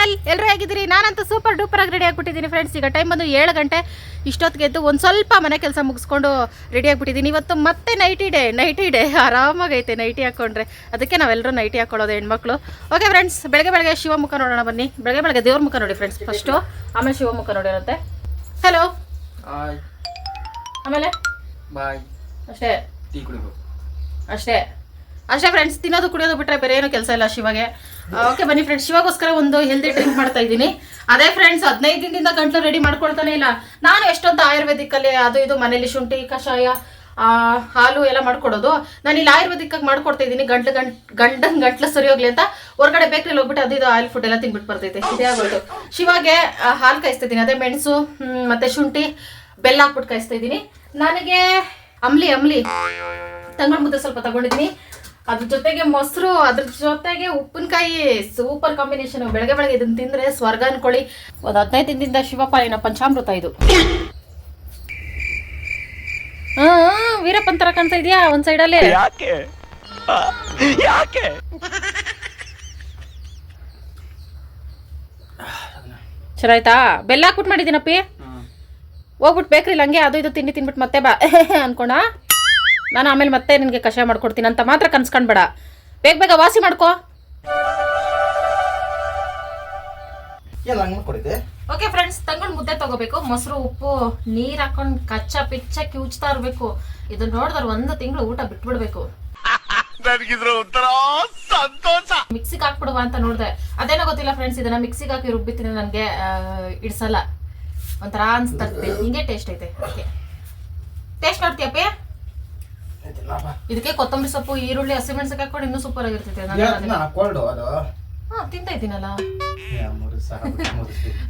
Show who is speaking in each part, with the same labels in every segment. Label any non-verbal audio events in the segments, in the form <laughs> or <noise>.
Speaker 1: Channel ಎಲ್ಲರೂ ಹೇಗಿದ್ದೀರಿ? ನಾನಂತೂ ಸೂಪರ್ ಡೂಪರ್ ಆಗಿ ರೆಡಿ ಆಗಿಬಿಟ್ಟಿದ್ದೀನಿ ಫ್ರೆಂಡ್ಸ್ ಈಗ ಟೈಮ್ ಬಂದು ಏಳು ಗಂಟೆ. ಇಷ್ಟೊತ್ತಿಗೆ ಎದ್ದು ಒಂದು ಸ್ವಲ್ಪ ಮನೆ ಕೆಲಸ ಮುಗಿಸ್ಕೊಂಡು ರೆಡಿ ಆಗಿಬಿಟ್ಟಿದ್ದೀನಿ. ಇವತ್ತು ಮತ್ತೆ ನೈಟಿ ಡೇ ನೈಟಿ ಡೇ ಆರಾಮಾಗೈತೆ ನೈಟಿ ಹಾಕ್ಕೊಂಡ್ರೆ ಅದಕ್ಕೆ ನಾವೆಲ್ಲರೂ ನೈಟಿ ಹಾಕ್ಕೊಳ್ಳೋದು ಹೆಣ್ಮಕ್ಳು. ಓಕೆ ಫ್ರೆಂಡ್ಸ್ ಬೆಳಗ್ಗೆ ಬೆಳಗ್ಗೆ ಶಿವಮುಖ ನೋಡೋಣ ಬನ್ನಿ. ಬೆಳಗ್ಗೆ ಬೆಳಗ್ಗೆ ದೇವ್ರ ಮುಖ ನೋಡಿ ಫ್ರೆಂಡ್ಸ್ ಫಸ್ಟು ಆಮೇಲೆ ಶಿವಮುಖ ನೋಡಿರಂತೆ ಹಲೋ ಆಮೇಲೆ?
Speaker 2: ಬಾಯ್
Speaker 1: ಅಷ್ಟೇ. ಅಷ್ಟೇ. ಅಷ್ಟೇ ಫ್ರೆಂಡ್ಸ್ ತಿನ್ನೋದು ಕುಡಿಯೋದು ಬಿಟ್ಟರೆ ಬೇರೆ ಏನೂ ಕೆಲಸ ಇಲ್ಲ ಶಿವಗೆ. ಓಕೆ ಬನ್ನಿ ಫ್ರೆಂಡ್ಸ್ ಶಿವಗೋಸ್ಕರ ಒಂದು ಹೆಲ್ದಿ ಡ್ರಿಂಕ್ ಮಾಡ್ತಾ ಇದ್ದೀನಿ. ಅದೇ ಫ್ರೆಂಡ್ಸ್ ಹದಿನೈದು ದಿನದಿಂದ ಗಂಟಲು ರೆಡಿ ಮಾಡ್ಕೊಳ್ತಾನೆ ಇಲ್ಲ. ನಾನು ಎಷ್ಟೊಂದು ಆಯುರ್ವೇದಿಕ್ಕಲ್ಲಿ ಅದು ಇದು ಮನೇಲಿ ಶುಂಠಿ, ಕಷಾಯ ಹಾಲು ಎಲ್ಲ ಮಾಡ್ಕೊಡೋದು. ನಾನು ಇಲ್ಲಿ ಆಯುರ್ವೇದಿಕ್ಕಾಗಿ ಮಾಡ್ಕೊಡ್ತಾ ಇದ್ದೀನಿ, ಗಂಟ್ಲು ಗಂಟ್, ಗಂಡನ ಗಂಟ್ಲು ಸರಿ ಹೋಗ್ಲಿ ಅಂತ. ಹೊರಗಡೆ ಬೇಕ್ರಿ ಹೋಗ್ಬಿಟ್ಟು ಅದು ಇದು ಆಯಿಲ್ ಫುಡ್ ಎಲ್ಲ ತಿನ್ಬಿಟ್ಟು ಬರ್ತೈತೆ. ಇದೇ ಆಗೋದು ಶಿವಾಗೆ ಹಾಲು ಕಾಯಿಸ್ತಾ ಇದ್ದೀನಿ ಅದೇ ಮೆಣಸು ಮತ್ತೆ ಶುಂಠಿ, ಬೆಲ್ಲ ಹಾಕ್ಬಿಟ್ಟು ಕಾಯಿಸ್ತಾ ಇದ್ದೀನಿ. ನನಗೆ ಅಂಬ್ಲಿ ಅಂಬ್ಲಿ ತಂಗಳ ಮುದ್ದೆ ಸ್ವಲ್ಪ ತಗೊಂಡಿದ್ದೀನಿ. ಅದ್ರ ಜೊತೆಗೆ ಮೊಸರು ಅದ್ರ ಜೊತೆಗೆ ಉಪ್ಪಿನಕಾಯಿ ಸೂಪರ್ ಕಾಂಬಿನೇಷನ್ ಬೆಳಗ್ಗೆ ಬೆಳಗ್ಗೆ ಇದನ್ನ ತಿಂದ್ರೆ ಸ್ವರ್ಗ ಅನ್ಕೊಳ್ಳಿ. ಒಂದು ಹದಿನೈದು ದಿನದಿಂದ ಶಿವಪಾಲಿನ ಪಂಚಾಮೃತ ಇದು. ಹಾ ವೀರಪ್ಪನ್ ತರ ಕಾಣ್ತಾ ಇದೆಯಾ ಒಂದ್ ಸೈಡಲ್ಲಿ
Speaker 3: ಯಾಕೆ? ಯಾಕೆ?
Speaker 1: ಚಲೋ ಆಯ್ತಾ? ಬೆಲ್ಲ ಹಾಕ್ಬಿಟ್ಟು ಮಾಡಿದ್ದೀನಪ್ಪಿ. ಹೋಗ್ಬಿಟ್ಟು ಬೇಕ್ರಿ ಹಂಗೆ ಅದು ಇದು ತಿಂಡಿ ತಿನ್ಬಿಟ್ಟು ಮತ್ತೆ ಬಾ. <laughs> ಅನ್ಕೋಣ ನಾನು ಆಮೇಲೆ ಮತ್ತೆ ನಿನಗೆ ಕಷಾಯ ಮಾಡ್ಕೊಡ್ತೀನಿ ಅಂತ ಮಾತ್ರ ಕನ್ಸ್ಕೊಂಡ್ಬೇಡ ಬೇಗ ಬೇಗ ವಾಸಿ ಮಾಡ್ಕೋ. ಓಕೆ ಫ್ರೆಂಡ್ಸ್ ತಂಗೊಂಡು ಮುದ್ದೆ ತಗೋಬೇಕು. ಮೊಸರು ಉಪ್ಪು ನೀರ್ ಹಾಕೊಂಡು ಕಚ್ಚ ಪಿಚ್ಚ ಕಿವುಚ್ತಾ ಇರ್ಬೇಕು. ಇದನ್ನ ನೋಡಿದ್ರೆ ಒಂದು ತಿಂಗಳು ಊಟ ಬಿಟ್ಬಿಡ್ಬೇಕು. ಮಿಕ್ಸಿಗೆ ಹಾಕ್ಬಿಡುವ ಅಂತ ನೋಡಿದೆ. ಅದೇನೋ ಗೊತ್ತಿಲ್ಲ ಫ್ರೆಂಡ್ಸ್ ಇದನ್ನ ಮಿಕ್ಸಿಗೆ ಹಾಕಿ ರುಬ್ಬಿತೀನಿ ನನಗೆ ಇಡ್ಸಲ್ಲ. ಒಂಥರ ಅನ್ಸ್ತಾ ಹಿಂಗೆ ಟೇಸ್ಟ್ ಐತೆ. ಓಕೆ. ಟೇಸ್ಟ್ ಮಾಡ್ತೀಯಪ್ಪಿ ಇದಕ್ಕೆ ಕೊತ್ತಂಬರಿ ಸೊಪ್ಪು ಈರುಳ್ಳಿ ಹಸಿಮೆಣಸಿಗೆ ಹಾಕೊಂಡು ಇನ್ನೂ ಸೂಪರ್ ಆಗಿರ್ತೈತೆ ನಾನು
Speaker 2: ಅದು?
Speaker 1: ಹಾ ತಿಂತಾ ಇದ್ದೀನಲ್ಲ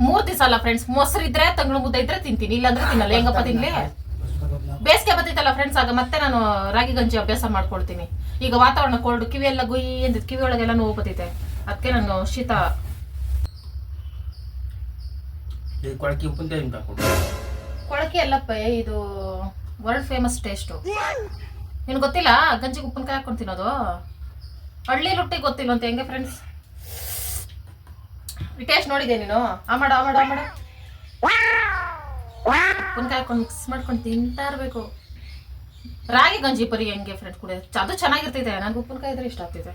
Speaker 2: ಮೂರು
Speaker 1: ದಿವಸ ಅಲ್ಲ ಫ್ರೆಂಡ್ಸ್ ಮೊಸರು ಇದ್ರೆ ತಂಗಳು ಮುದ್ದೆ ಇದ್ರೆ ತಿಂತೀನಿ ಇಲ್ಲಾಂದ್ರೆ ತಿನ್ನಲ್ಲ. ಹೆಂಗಪ್ಪ ತಿನ್ಲಿ? ಬೇಸಿಗೆ ಬರ್ತೈತಲ್ಲ ಫ್ರೆಂಡ್ಸ್ ಆಗ ಮತ್ತೆ ನಾನು ರಾಗಿ ಗಂಜಿ ಅಭ್ಯಾಸ ಮಾಡ್ಕೊಳ್ತೀನಿ. ಈಗ ವಾತಾವರಣ ಕೋಲ್ಡ್ ಕಿವಿ ಎಲ್ಲ ಗುಯ್ ಅಂತ ಕಿವಿ ಒಳಗೆಲ್ಲ ನೋವು ಬರ್ತೈತೆ. ಅದಕ್ಕೆ ನಾನು ಶೀತ.
Speaker 2: ಕೊಳಕಿ
Speaker 1: ಅಲ್ಲಪ್ಪ ಇದು ವರ್ಲ್ಡ್ ಫೇಮಸ್ ಟೇಸ್ಟು ನಿನ್ಗೆ ಗೊತ್ತಿಲ್ಲ? ಗಂಜಿಗೆ ಉಪ್ಪಿನಕಾಯಿ ಹಾಕೊಂಡು ತಿನ್ನೋದು ಹಳ್ಳಿ ರೊಟ್ಟಿ ಗೊತ್ತಿಲ್ಲ ಅಂತ ಹೆಂಗೆ ಫ್ರೆಂಡ್ಸ್ ವಿಟೇಶ್ ಟೇಸ್ಟ್ ನೋಡಿದೆ ನೀನು? ಆ ಮಾಡ ಆ ಮಾಡ ಆ ಮಾಡು. ಉಪ್ಪಿನಕಾಯಿ ಹಾಕೊಂಡು ಮಿಕ್ಸ್ ಮಾಡ್ಕೊಂಡು ತಿಂತಾ ಇರಬೇಕು. ರಾಗಿ ಗಂಜಿ ಪರಿ ಹೆಂಗೆ ಫ್ರೆಂಡ್ ಕೂಡ? ಅದು ಚೆನ್ನಾಗಿರ್ತೈತೆ. ನನಗೆ ಉಪ್ಪಿನಕಾಯಿ ಇದ್ರೆ ಇಷ್ಟ ಆಗ್ತೈತೆ.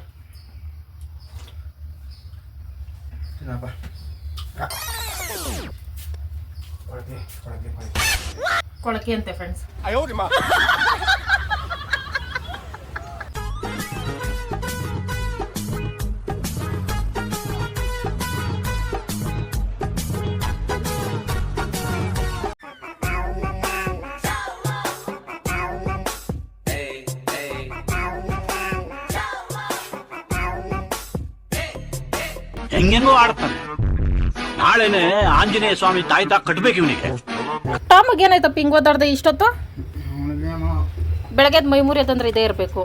Speaker 2: ಕೊಳಕೆ
Speaker 1: ಅಂತೆ ಫ್ರೆಂಡ್ಸ್ <laughs>
Speaker 3: ಹೆಂಗೆಂಗೋ ಆಡ್ತಾನೆ. ನಾಳೆನೆ ಆಂಜನೇಯ ಸ್ವಾಮಿ ತಾಯ್ತಾ ಕಟ್ಬೇಕು ಇವನಿಗೆ.
Speaker 1: ಟಾಮಗೆ ಏನಾಯ್ತಪ್ಪ ಹಿಂಗೆ ಓದಾಡ್ದೆ ಇಷ್ಟೊತ್ತು? ಬೆಳಗ್ಗೆ ಮೈ ಮುರಿ ಅಂತಂದ್ರೆ ಇದೇ ಇರಬೇಕು.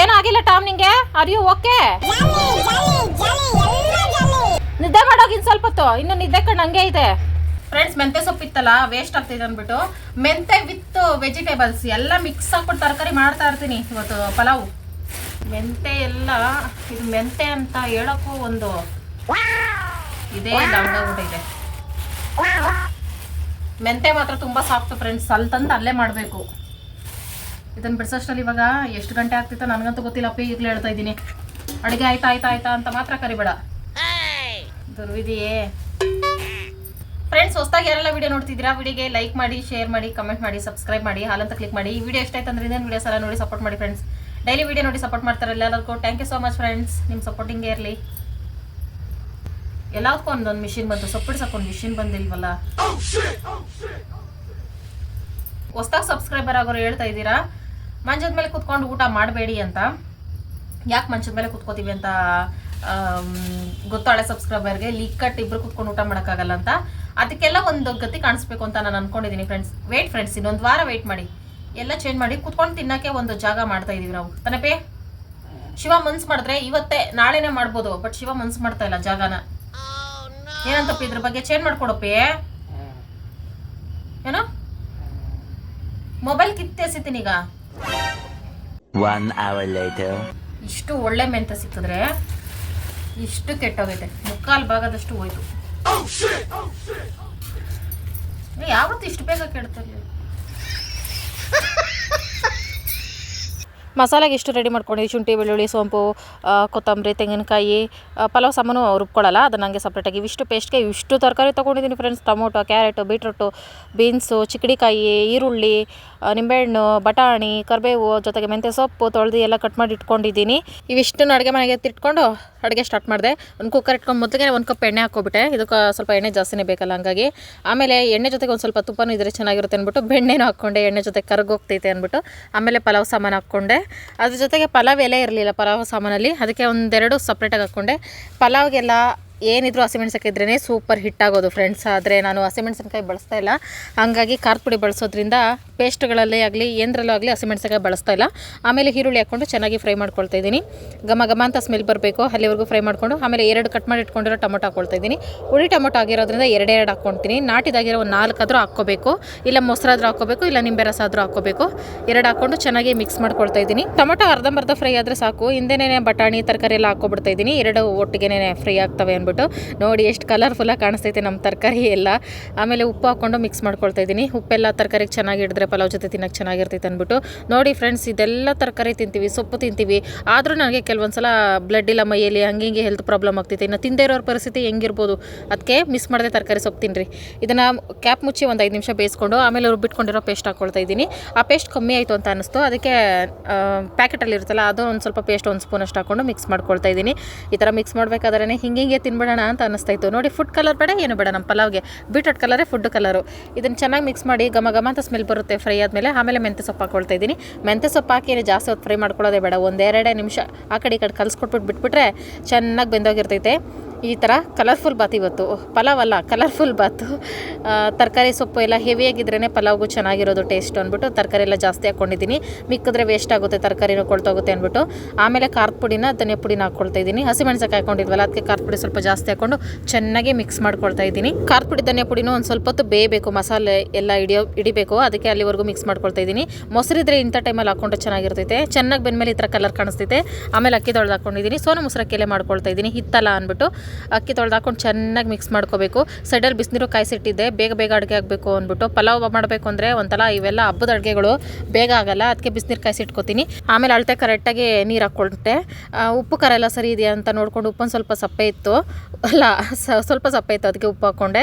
Speaker 1: ಏನೂ ಆಗಿಲ್ಲ ಟಾಮ್ ನಿಂಗೆ? ಆರ್ ಯು ಓಕೆ ನಿದ್ದೆ ಮಾಡೋಗಿನ್ ಸ್ವಲ್ಪ ಹೊತ್ತು ಇನ್ನು ನಿದ್ದೆ ಕಣ್ಣು ಹಂಗೆ ಇದೆ. ಫ್ರೆಂಡ್ಸ್ ಮೆಂತೆ ಸೊಪ್ಪು ಇತ್ತಲ್ಲ ವೇಸ್ಟ್ ಆಗ್ತಿದೆ ಅಂದ್ಬಿಟ್ಟು. ಮೆಂತೆ ವಿತ್ ವೆಜಿಟೇಬಲ್ಸ್ ಎಲ್ಲ ಮಿಕ್ಸ್ ಹಾಕ್ಬಿಟ್ಟು ತರಕಾರಿ ಮಾಡ್ತಾ ಇರ್ತೀನಿ ಇವತ್ತು ಪಲಾವ್. ಮೆಂತೆ ಎಲ್ಲ ಇದು ಮೆಂತೆ ಅಂತ ಹೇಳಕ್ಕೂ ಒಂದು ಇದೇ ಇದೆ. ಮೆಂತೆ ಮಾತ್ರ ತುಂಬಾ ಸಾಫ್ಟ್ ಫ್ರೆಂಡ್ಸ್ ಅಲ್ಲಿ ತಂದು ಅಲ್ಲೇ ಮಾಡಬೇಕು. ಇದನ್ನ ಬಿಡಿಸೋಷ್ಟರಲ್ಲಿ ಇವಾಗ ಎಷ್ಟು ಗಂಟೆ ಆಗ್ತಿತ್ತು ನನಗಂತೂ ಗೊತ್ತಿಲ್ಲ, ಅಪ್ಪ ಈಗಲೇ ಹೇಳ್ತಾ ಇದ್ದೀನಿ. ಅಡುಗೆ ಆಯ್ತಾ ಆಯ್ತಾ ಆಯ್ತಾ ಅಂತ ಮಾತ್ರ ಕರಿಬೇಡ. ದುರ್ವಿದೆಯೇ. ಫ್ರೆಂಡ್ಸ್ ಹೊಸದಾಗಿ ಯಾರೆಲ್ಲ ವಿಡಿಯೋ ನೋಡ್ತಿದ್ದೀರಾ, ವಿಡಿಯೋಗೆ ಲೈಕ್ ಮಾಡಿ ಶೇರ್ ಮಾಡಿ ಕಮೆಂಟ್ ಮಾಡಿ ಸಬ್ಸ್ಕ್ರೈಬ್ ಮಾಡಿ ಹಾಲಂತ ಕ್ಲಿಕ್ ಮಾಡಿ. ಈ ವಿಡಿಯೋ ಎಷ್ಟಾಯ್ತು ಅಂದ್ರೆ ಇನ್ನೇನು ವಿಡಿಯೋಸ್ ಎಲ್ಲ ನೋಡಿ ಸಪೋರ್ಟ್ ಮಾಡಿ ಫ್ರೆಂಡ್ಸ್ ಡೈಲಿ ವಿಡಿಯೋ ನೋಡಿ ಸಪೋರ್ಟ್ ಮಾಡ್ತಾರೆ ಎಲ್ಲರಿಗೂ. Thank you so much friends ನಿಮ್ಮ ಸಪೋರ್ಟಿಂಗೇ ಇರಲಿ. ಎಲ್ಲದಕ್ಕೂ ಒಂದೊಂದು ಮಿಷಿನ್ ಬಂತು. ಸೊಪ್ಪಿಡ್ಸಕ್ಕೊಂದು ಮಿಷಿನ್ ಬಂದಿಲ್ವಲ್ಲ? ಹೊಸ್ದಾಗಿ ಸಬ್ಸ್ಕ್ರೈಬರ್ ಆಗೋರು ಹೇಳ್ತಾ ಇದ್ದೀರಾ? ಮಂಚದ ಮೇಲೆ ಕುತ್ಕೊಂಡು ಊಟ ಮಾಡಬೇಡಿ ಅಂತ. ಯಾಕೆ ಮಂಚದ ಮೇಲೆ ಕುತ್ಕೋತೀವಿ ಅಂತ ಗೊತ್ತಾಳೆ ಸಬ್ಸ್ಕ್ರೈಬರ್ಗೆ ಕಟ್ ಇಬ್ರು ಕುತ್ಕೊಂಡು ಊಟ ಮಾಡೋಕ್ಕಾಗಲ್ಲ ಅಂತ. ಅದಕ್ಕೆಲ್ಲ ಒಂದು ಗತಿ ಕಾಣಿಸ್ಬೇಕು ಅಂತ ನಾನು ಅನ್ಕೊಂಡಿದ್ದೀನಿ ಫ್ರೆಂಡ್ಸ್ ವೇಟ್ ಫ್ರೆಂಡ್ಸ್ ಇನ್ನೊಂದು ವಾರ ವೆಯ್ಟ್ ಮಾಡಿ. ಎಲ್ಲ ಚೇಂಜ್ ಮಾಡಿ. ಕುತ್ಕೊಂಡು ತಿನ್ನೋಕ್ಕೆ ಒಂದು ಜಾಗ ಮಾಡ್ತಾ ಇದೀವಿ ನಾವು. ತನಪೇ, ಶಿವ ಮನ್ಸು ಮಾಡಿದ್ರೆ ಇವತ್ತೇ ನಾಳೆನೇ ಮಾಡ್ಬೋದು. ಬಟ್ ಶಿವ ಮನ್ಸು ಮಾಡ್ತಾ ಇಲ್ಲ ಜಾಗನ. ಏನಂತಪ್ಪ ಇದ್ರ ಬಗ್ಗೆ ಚೇಂಜ್ ಮಾಡ್ಕೊಡಪ್ಪಿ? ಏನೋ? ಮೊಬೈಲ್ ಕಿತ್ತೆಸಿತೀನಿ ಈಗ. ಇಷ್ಟು ಒಳ್ಳೆ ಮೆಂತ ಸಿಕ್ಕಿದ್ರೆ ಇಷ್ಟು ಕೆಟ್ಟೋಗೈತೆ. ಮುಕ್ಕಾಲು ಭಾಗದಷ್ಟು ಹೋಯ್ತು. ಯಾವತ್ತು ಇಷ್ಟು ಬೇಗ ಕೆಡ್ತಿರ್ಲಿಲ್ಲ ಮಸಾಲೆಗೆ ಇಷ್ಟು ರೆಡಿ ಮಾಡ್ಕೊಂಡಿದ್ದೀವಿ ಶುಂಠಿ, ಬೆಳ್ಳುಳ್ಳಿ, ಸೋಂಪು ಕೊತ್ತಂಬರಿ, ತೆಂಗಿನಕಾಯಿ ಪಲಾವ್ ಸಾಮಾನು ರುಬ್ಕೊಳ್ಳಲ್ಲ ಅದನ್ನ ನನಗೆ ಸಪ್ರೇಟಾಗಿ ಇವಿಷ್ಟು ಪೇಸ್ಟ್ಗೆ ಇಷ್ಟು ತರಕಾರಿ ತೊಗೊಂಡಿದ್ದೀನಿ friends tomato, carrot beetroot beans ಚಿಕ್ಕಡಿಕಾಯಿ ಈರುಳ್ಳಿ ನಿಂಬೆಹಣ್ಣು, ಬಟಾಣಿ, ಕರಿಬೇವು, ಜೊತೆಗೆ ಮೆಂತ್ಯ ಸೊಪ್ಪು, ತೊಳೆದು ಎಲ್ಲ ಕಟ್ ಮಾಡಿ ಇಟ್ಕೊಂಡಿದ್ದೀನಿ ಇವಿಷ್ಟನ್ನು ಅಡುಗೆ ಮನೆಗೆ ತಿಟ್ಕೊಂಡು ಅಡುಗೆ ಸ್ಟಾರ್ಟ್ ಮಾಡಿದೆ. ಒಂದು ಕುಕ್ಕರ್ ಇಟ್ಕೊಂಡು ಮೊದಲಿಗೆ ಒಂದು ಕಪ್ ಎಣ್ಣೆ ಹಾಕ್ಕೊಬಿಟ್ಟೆ. ಇದಕ್ಕೆ ಸ್ವಲ್ಪ ಎಣ್ಣೆ ಜಾಸ್ತಿನೇ ಬೇಕಲ್ಲ ಹಂಗಾಗಿ. ಆಮೇಲೆ ಎಣ್ಣೆ ಜೊತೆಗೆ ಒಂದು ಸ್ವಲ್ಪ ತುಪ್ಪನೂ ಇದ್ರೆ ಚೆನ್ನಾಗಿರುತ್ತೆ ಅಂದ್ಬಿಟ್ಟು ಬೆಣ್ಣೆನೂ ಹಾಕ್ಕೊಂಡೆ. ಎಣ್ಣೆ ಜೊತೆ ಕರ್ಗೋಗ್ತೈತೆ ಅಂದ್ಬಿಟ್ಟು. ಆಮೇಲೆ ಪಲಾವ್ ಸಾಮಾನು ಹಾಕ್ಕೊಂಡೆ. ಅದ್ರ ಜೊತೆಗೆ ಪಲಾವ್ ಎಲೆ ಇರಲಿಲ್ಲ ಪಲಾವ್ ಸಾಮಾನಲ್ಲಿ. ಅದಕ್ಕೆ ಒಂದೆರಡು ಸಪ್ರೇಟಾಗಿ ಹಾಕ್ಕೊಂಡೆ. ಪಲಾವ್ಗೆಲ್ಲ ಏನಿದ್ರು ಹಸಿಮೆಣ್ಸಿನ್ಕಾಯಿ ಇದ್ರೇ ಸೂಪರ್ ಹಿಟ್ಟಾಗೋದು ಫ್ರೆಂಡ್ಸ್ ಆದರೆ ನಾನು ಹಸಿಮೆಣ್ಸಿನ್ಕಾಯಿ ಬಳಸ್ತಾ ಇಲ್ಲ. ಹಾಗಾಗಿ ಖಾರದ ಪುಡಿ ಬಳಸೋದ್ರಿಂದ ಪೇಸ್ಟ್ಗಳಲ್ಲಿ ಆಗಲಿ ಏನರಲ್ಲೂ ಆಗಲಿ ಹಸಿಮೆಣಸಿನಕಾಯಿ ಬಳಸ್ತಾ ಇಲ್ಲ. ಆಮೇಲೆ ಈರುಳ್ಳಿ ಹಾಕ್ಕೊಂಡು ಚೆನ್ನಾಗಿ ಫ್ರೈ ಮಾಡ್ಕೊಳ್ತಾ ಇದ್ದೀನಿ. ಘಮ ಘಮ ಅಂತ ಸ್ಮೆಲ್ ಬರಬೇಕು, ಅಲ್ಲಿವರೆಗೂ ಫ್ರೈ ಮಾಡಿಕೊಂಡು, ಆಮೇಲೆ ಎರಡು ಕಟ್ ಮಾಡಿ ಇಟ್ಕೊಂಡಿರೋ ಟೊಮೊಟೊ ಹಾಕ್ಕೊಳ್ತಾ ಇದ್ದೀನಿ. ಹುಳಿ ಟೊಮೊಟೊ ಆಗಿರೋದ್ರಿಂದ ಎರಡೆರಡು ಹಾಕ್ಕೊಳ್ತೀನಿ. ನಾಟಿದಾಗಿರೋ ಒಂದು ನಾಲ್ಕಾದರೂ ಹಾಕ್ಕೋಬೇಕು. ಇಲ್ಲ ಮೊಸರಾದ್ರೂ ಹಾಕ್ಕೋಬೇಕು, ಇಲ್ಲ ನಿಂಬೆ ರಸ ಆದರೂ ಹಾಕ್ಕೋಬೇಕು. ಎರಡು ಹಾಕ್ಕೊಂಡು ಚೆನ್ನಾಗಿ ಮಿಕ್ಸ್ ಮಾಡ್ಕೊಳ್ತಾ ಇದ್ದೀನಿ. ಟೊಮೊಟೊ ಅರ್ಧಂಬರ್ಧ ಫ್ರೈ ಆದರೆ ಸಾಕು. ಹಿಂದೆನೇ ಬಟಾಣಿ, ತರಕಾರಿ ಎಲ್ಲ ಹಾಕ್ಕೊಬಿಡ್ತಾ ಇದ್ದೀನಿ. ಎರಡು ಒಟ್ಟಿಗೆನೇ ಫ್ರೈ ಆಗ್ತವೆ ಅಂದ್ಬಿಟ್ಟು. ನೋಡಿ ಎಷ್ಟು ಕಲರ್ಫುಲ್ಲಾಗಿ ಕಾಣಿಸ್ತೈತೆ ನಮ್ಮ ತರಕಾರಿ ಎಲ್ಲ. ಆಮೇಲೆ ಉಪ್ಪು ಹಾಕ್ಕೊಂಡು ಮಿಕ್ಸ್ ಮಾಡ್ಕೊಳ್ತಾ ಇದ್ದೀನಿ. ಉಪ್ಪೆಲ್ಲ ತರಕಾರಿಗೆ ಚೆನ್ನಾಗಿ ಹಿಡಿದ್ರೆ ಪಲಾವ್ ಜೊತೆ ತಿನ್ನಕ್ಕೆ ಚೆನ್ನಾಗಿರ್ತೈತೆ ಅಂದ್ಬಿಟ್ಟು. ನೋಡಿ ಫ್ರೆಂಡ್ಸ್ ಇದೆಲ್ಲ ತರಕಾರಿ ತಿಂತೀವಿ, ಸೊಪ್ಪು ತಿಂತೀವಿ. ಆದರೂ ನನಗೆ ಕೆಲವೊಂದು ಸಲ ಬ್ಲಡ್ ಇಲ್ಲ ಮೈಯಲ್ಲಿ ಹಂಗೆ ಹಿಂಗೆ ಹೆಲ್ತ್ ಪ್ರಾಬ್ಲಮ್ ಆಗ್ತೈತೆ. ಇನ್ನು ತಿಂದೇ ಇರೋರ ಪರಿಸ್ಥಿತಿ ಹೆಂಗಿರ್ಬೋದು? ಅದಕ್ಕೆ ಮಿಸ್ ಮಾಡದೆ ತರಕಾರಿ ಸೊಪ್ಪು ತಿನ್ನಿರಿ ಇದನ್ನು ಕ್ಯಾಪ್ ಮುಚ್ಚಿ ಒಂದು ಐದು ನಿಮಿಷ ಬೇಯಿಸ್ಕೊಂಡು, ಆಮೇಲೆ ರುಬ್ಬಿಟ್ಕೊಂಡಿರೋ ಪೇಸ್ಟ್ ಹಾಕ್ಕೊಳ್ತಾ ಇದ್ದೀನಿ. ಆ ಪೇಸ್ಟ್ ಕಮ್ಮಿ ಆಯಿತು ಅಂತ ಅನ್ನಿಸ್ತು. ಅದಕ್ಕೆ ಪ್ಯಾಕೆಟಲ್ಲಿ ಇರುತ್ತಲ್ಲ, ಅದು ಒಂದು ಸ್ವಲ್ಪ ಪೇಸ್ಟ್ ಒಂದು ಸ್ಪೂನ್ ಅಷ್ಟು ಹಾಕ್ಕೊಂಡು ಮಿಕ್ಸ್ ಮಾಡ್ಕೊಳ್ತಾ ಇದ್ದೀನಿ. ಈ ಥರ ಮಿಕ್ಸ್ ಮಾಡಬೇಕಾದ್ರೆ ಹಿಂಗೆ ಹಿಂಗೆ ತಿನ್ಬಿಡೋಣ ಅಂತ ಇತ್ತು. ನೋಡಿ ಫುಡ್ ಕಲರ್ ಬೇಡ, ಏನು ಬೇಡ ನಮ್ಮ ಪಲಾವ್ಗೆ. ಬೀಟ್ರೂಟ್ ಕಲರೇ ಫುಡ್ ಕಲರು ಇದನ್ನು ಚೆನ್ನಾಗಿ ಮಿಕ್ಸ್ ಮಾಡಿ ಘಮ ಘಮ ಅಂತ ಸ್ಮೆಲ್ ಬರುತ್ತೆ. ಫ್ರೈ ಆದಮೇಲೆ ಆಮೇಲೆ ಮೆಂತ್ಯ ಸೊಪ್ಪು ಹಾಕೊಳ್ತಾ ಇದ್ದೀನಿ. ಮೆಂತ್ಯ ಸೊಪ್ಪು ಹಾಕಿ ಜಾಸ್ತಿ ಹೊತ್ತು ಫ್ರೈ ಮಾಡ್ಕೊಳ್ಳೋದೇ ಬೇಡ. ಒಂದೆರಡೇ ನಿಮಿಷ ಆ ಕಡೆ ಈ ಕಡೆ ಕಲಿಸ್ಕೊಟ್ಬಿಟ್ಟು ಬಿಟ್ಬಿಟ್ರೆ ಚೆನ್ನಾಗಿ ಬೆಂದೋಗಿರ್ತೈತೆ. ಈ ಥರ ಕಲರ್ಫುಲ್ ಬಾತ್ ಇವತ್ತು. ಪಲಾವ್ ಅಲ್ಲ ಕಲರ್ಫುಲ್ ಬಾತು. ತರಕಾರಿ ಸೊಪ್ಪು ಎಲ್ಲ ಹೆವಿಯಾಗಿದ್ರೇ ಪಲಾವ್ಗೂ ಚೆನ್ನಾಗಿರೋದು ಟೇಸ್ಟ್ ಅಂದ್ಬಿಟ್ಟು ತರಕಾರಿ ಎಲ್ಲ ಜಾಸ್ತಿ ಹಾಕ್ಕೊಂಡಿದ್ದೀನಿ ಮಿಕ್ಕಿದ್ರೆ ವೇಸ್ಟ್ ಆಗುತ್ತೆ, ತರಕಾರಿನೂ ಕೊಳ್ತೋಗುತ್ತೆ ಅಂದ್ಬಿಟ್ಟು. ಆಮೇಲೆ ಖಾರದ ಪುಡಿನ ಧನಿಯಾ ಪುಡಿನ ಹಾಕ್ಕೊಳ್ತಾ ಇದ್ದೀನಿ. ಹಸಿಮೆಣ್ಸಕ್ಕೆ ಹಾಕೊಂಡಿದ್ವಲ್ಲ, ಅದಕ್ಕೆ ಖಾರದ ಪುಡಿ ಸ್ವಲ್ಪ ಜಾಸ್ತಿ ಹಾಕ್ಕೊಂಡು ಚೆನ್ನಾಗಿ ಮಿಕ್ಸ್ ಮಾಡ್ಕೊಳ್ತಾ ಇದ್ದೀನಿ. ಖಾರದ ಪುಡಿ, ಧನಿಯಾ ಪುಡಿನೂ ಒಂದು ಸ್ವಲ್ಪ ಹೊತ್ತು ಬೇಯಬೇಕು, ಮಸಾಲೆ ಎಲ್ಲ ಹಿಡಿಯೋ, ಹಿಡಿಬೇಕು, ಅದಕ್ಕೆ ಅಲ್ಲಿವರೆಗೂ ಮಿಕ್ಸ್ ಮಾಡ್ಕೊಳ್ತಾ ಇದ್ದೀನಿ. ಮೊಸರಿದ್ರೆ ಇಂಥ ಟೈಮಲ್ಲಿ ಹಾಕೊಂಡ್ರೆ ಚೆನ್ನಾಗಿರ್ತೈತೆ. ಚೆನ್ನಾಗಿ ಬೆಂದ್ಮೇಲೆ ಈ ಥರ ಕಲರ್ ಕಾಣಿಸ್ತೈತೆ. ಆಮೇಲೆ ಅಕ್ಕಿ ತೊಳೆದು ಹಾಕೊಂಡಿದ್ದೀನಿ ಸೋನ ಮೊಸರಕ್ಕೆಲೆ ಮಾಡ್ಕೊಳ್ತಾ ಇದ್ದೀನಿ. ಹಿತ್ತಲ್ಲ ಅಂದ್ಬಿಟ್ಟು. ಅಕ್ಕಿ ತೊಳೆದಾಕೊಂಡು ಚೆನ್ನಾಗಿ ಮಿಕ್ಸ್ ಮಾಡ್ಕೋಬೇಕು. ಸೈಡಲ್ಲಿ ಬಿಸಿನೀರು ಕಾಯಿಸಿಟ್ಟಿದ್ದೆ. ಬೇಗ ಬೇಗ ಅಡುಗೆ ಆಗಬೇಕು ಅಂದ್ಬಿಟ್ಟು ಪಲಾವ್ ಮಾಡಬೇಕು ಅಂದರೆ ಒಂಥರ ಇವೆಲ್ಲ ಹಬ್ಬದ ಅಡುಗೆಗಳು. ಬೇಗ ಆಗಲ್ಲ, ಅದಕ್ಕೆ ಬಿಸಿನೀರು ಕಾಯಿಸಿಟ್ಕೋತೀನಿ. ಆಮೇಲೆ ಅಳತೆ ಕರೆಕ್ಟಾಗಿ ನೀರು ಹಾಕ್ಕೊಂಡೆ ಉಪ್ಪು ಖಾರ ಎಲ್ಲ ಸರಿ ಇದೆಯಾ ಅಂತ ನೋಡಿಕೊಂಡು ಉಪ್ಪೊಂದು ಸ್ವಲ್ಪ ಸಪ್ಪೆ ಇತ್ತು. ಅಲ್ಲ ಸ್ವಲ್ಪ ಸಪ್ಪೆ ಇತ್ತು, ಅದಕ್ಕೆ ಉಪ್ಪು ಹಾಕ್ಕೊಂಡೆ.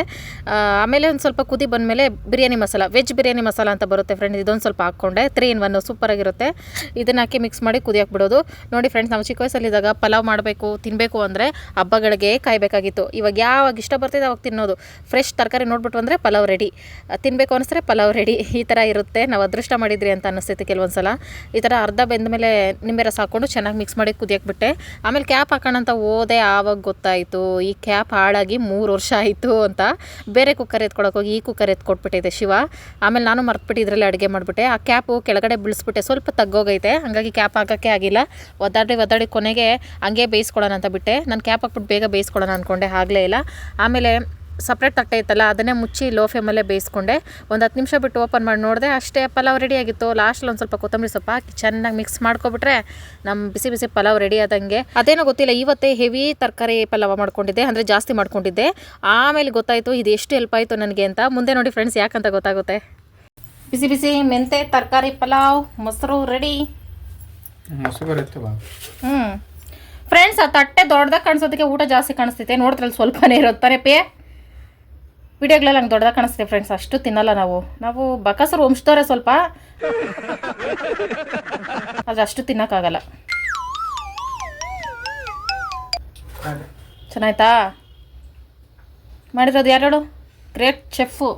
Speaker 1: ಆಮೇಲೆ ಒಂದು ಸ್ವಲ್ಪ ಕುದಿ ಬಂದಮೇಲೆ ಬಿರಿಯಾನಿ ಮಸಾಲ ವೆಜ್ ಬಿರಿಯಾನಿ ಮಸಾಲ ಅಂತ ಬರುತ್ತೆ ಫ್ರೆಂಡ್ಸ್ ಇದೊಂದು ಸ್ವಲ್ಪ ಹಾಕ್ಕೊಂಡೆ. ತ್ರೀ ಇನ್ ಒನ್ ಸೂಪರಾಗಿರುತ್ತೆ ಇದನ್ನು ಹಾಕಿ ಮಿಕ್ಸ್ ಮಾಡಿ ಕುದಿ ಬಿಡೋದು. ನೋಡಿ ಫ್ರೆಂಡ್ಸ್ ನಾವು ಚಿಕ್ಕ ವಯಸ್ಸಲ್ಲಿದ್ದಾಗ ಪಲಾವ್ ಮಾಡಬೇಕು ತಿನ್ನಬೇಕು ಅಂದರೆ ಹಬ್ಬಗಳಿಗೆ ಕಾಯಬೇಕಾಗಿತ್ತು. ಇವಾಗ ಯಾವಾಗ ಇಷ್ಟ ಬರ್ತಿದೆ ಅವಾಗ ತಿನ್ನೋದು. ಫ್ರೆಶ್ ತರಕಾರಿ ನೋಡ್ಬಿಟ್ಟು ಅಂದರೆ ಪಲಾವ್ ರೆಡಿ ತಿನ್ನಬೇಕು ಅನಿಸ್ರೆ ಪಲಾವ್ ರೆಡಿ ಈ ಥರ ಇರುತ್ತೆ. ನಾವು ಅದೃಷ್ಟ ಮಾಡಿದ್ರಿ ಅಂತ ಅನ್ನಿಸ್ತೈತೆ ಕೆಲವೊಂದು ಸಲ ಈ ಥರ ಅರ್ಧ ಬೆಂದ ಮೇಲೆ ನಿಂಬೆ ರಸ ಹಾಕ್ಕೊಂಡು ಚೆನ್ನಾಗಿ ಮಿಕ್ಸ್ ಮಾಡಿ ಕುದಿಯಕ್ಕೆ ಬಿಟ್ಟೆ ಆಮೇಲೆ ಕ್ಯಾಪ್ ಹಾಕೋಣ ಅಂತ ಹೋದೆ. ಆವಾಗ ಗೊತ್ತಾಯಿತು, ಈ ಕ್ಯಾಪ್ ಹಾಳಾಗಿ ಮೂರು ವರ್ಷ ಆಯಿತು ಅಂತ. ಬೇರೆ ಕುಕ್ಕರ್ ಎತ್ಕೊಳಕ್ಕೆ ಹೋಗಿ ಈ ಕುಕ್ಕರ್ ಎತ್ಕೊಟ್ಬಿಟ್ಟಿದೆ ಶಿವ. ಆಮೇಲೆ ನಾನು ಮರ್ತ್ಬಿಟ್ಟು ಇದರಲ್ಲಿ ಅಡುಗೆ ಮಾಡಿಬಿಟ್ಟೆ. ಆ ಕ್ಯಾಪು ಕೆಳಗಡೆ ಬಿಳಿಸ್ಬಿಟ್ಟೆ. ಸ್ವಲ್ಪ ತಗ್ಗೋಗೈತೆ. ಹಾಗಾಗಿ ಕ್ಯಾಪ್ ಹಾಕೋಕ್ಕೆ ಆಗಿಲ್ಲ. ಒದ್ದಾಡಿ ಒದ್ದಾಡಿ ಕೊನೆಗೆ ಹಂಗೆ ಬೇಯಿಸ್ಕೊಳ್ಳೋಣ ಅಂತ ಬಿಟ್ಟೆ. ನಾನು ಕ್ಯಾಪ್ ಹಾಕ್ಬಿಟ್ಟು ಬೇಗ ಬೇಯಿಸ್ಕೊಳ್ಳೋಣ ಅಂದ್ಕೊಂಡೆ ಆಗಲೇ ಇಲ್ಲ. ಆಮೇಲೆ ಸಪ್ರೇಟ್ ತಟ್ಟೆ ಇತ್ತಲ್ಲ ಅದನ್ನೇ ಮುಚ್ಚಿ ಲೋ ಫ್ಲೇಮಲ್ಲೇ ಬೇಯಿಸ್ಕೊಂಡೆ. ಒಂದು ಹತ್ತು ನಿಮಿಷ ಬಿಟ್ಟು ಓಪನ್ ಮಾಡಿ ನೋಡಿದೆ ಅಷ್ಟೇ ಪಲಾವ್ ರೆಡಿ ಆಗಿತ್ತು. ಲಾಸ್ಟಲ್ಲಿ ಒಂದು ಸ್ವಲ್ಪ ಕೊತ್ತಂಬರಿ ಸೊಪ್ಪು ಹಾಕಿ ಚೆನ್ನಾಗಿ ಮಿಕ್ಸ್ ಮಾಡ್ಕೊಬಿಟ್ರೆ ನಮ್ಮ ಬಿಸಿ ಬಿಸಿ ಪಲಾವ್ ರೆಡಿ ಆದಂಗೆ. ಅದೇನೋ ಗೊತ್ತಿಲ್ಲ ಇವತ್ತೇ ಹೆವಿ ತರಕಾರಿ ಪಲಾವ್ ಮಾಡ್ಕೊಂಡಿದ್ದೆ ಅಂದರೆ ಜಾಸ್ತಿ ಮಾಡ್ಕೊಂಡಿದ್ದೆ. ಆಮೇಲೆ ಗೊತ್ತಾಯಿತು ಇದು ಎಷ್ಟು ಹೆಲ್ಪ್ ಆಯಿತು ನನಗೆ ಅಂತ. ಮುಂದೆ ನೋಡಿ ಫ್ರೆಂಡ್ಸ್ ಯಾಕಂತ ಗೊತ್ತಾಗುತ್ತೆ. ಬಿಸಿ ಬಿಸಿ ಮೆಂತೆ ತರಕಾರಿ ಪಲಾವ್ ಮೊಸರು ರೆಡಿ ಹ್ಞೂ ಫ್ರೆಂಡ್ಸ್ ಆ ತಟ್ಟೆ ದೊಡ್ಡದಾಗ ಕಾಣಿಸೋದಕ್ಕೆ ಊಟ ಜಾಸ್ತಿ ಕಾಣಿಸ್ತೈತೆ ನೋಡಿದ್ರಲ್ಲಿ ಸ್ವಲ್ಪನೇ ಇರೋದು. ತಾನೇ ಪೇ. ವಿಡಿಯೋಗಳೆಲ್ಲ ಹಂಗೆ ದೊಡ್ಡದಾಗ ಕಾಣಿಸ್ತೈತೆ ಫ್ರೆಂಡ್ಸ್ ಅಷ್ಟು ತಿನ್ನಲ್ಲ ನಾವು. ನಾವು ಬಕಾಸರು ವಂಶದವರೇ ಸ್ವಲ್ಪ. ಅದು ಅಷ್ಟು ತಿನ್ನೋಕ್ಕಾಗಲ್ಲ. ಚೆನ್ನಾಯ್ತಾ? ಮಾಡಿರೋದು ಯಾರು ಗ್ರೇಟ್ ಚೆಫು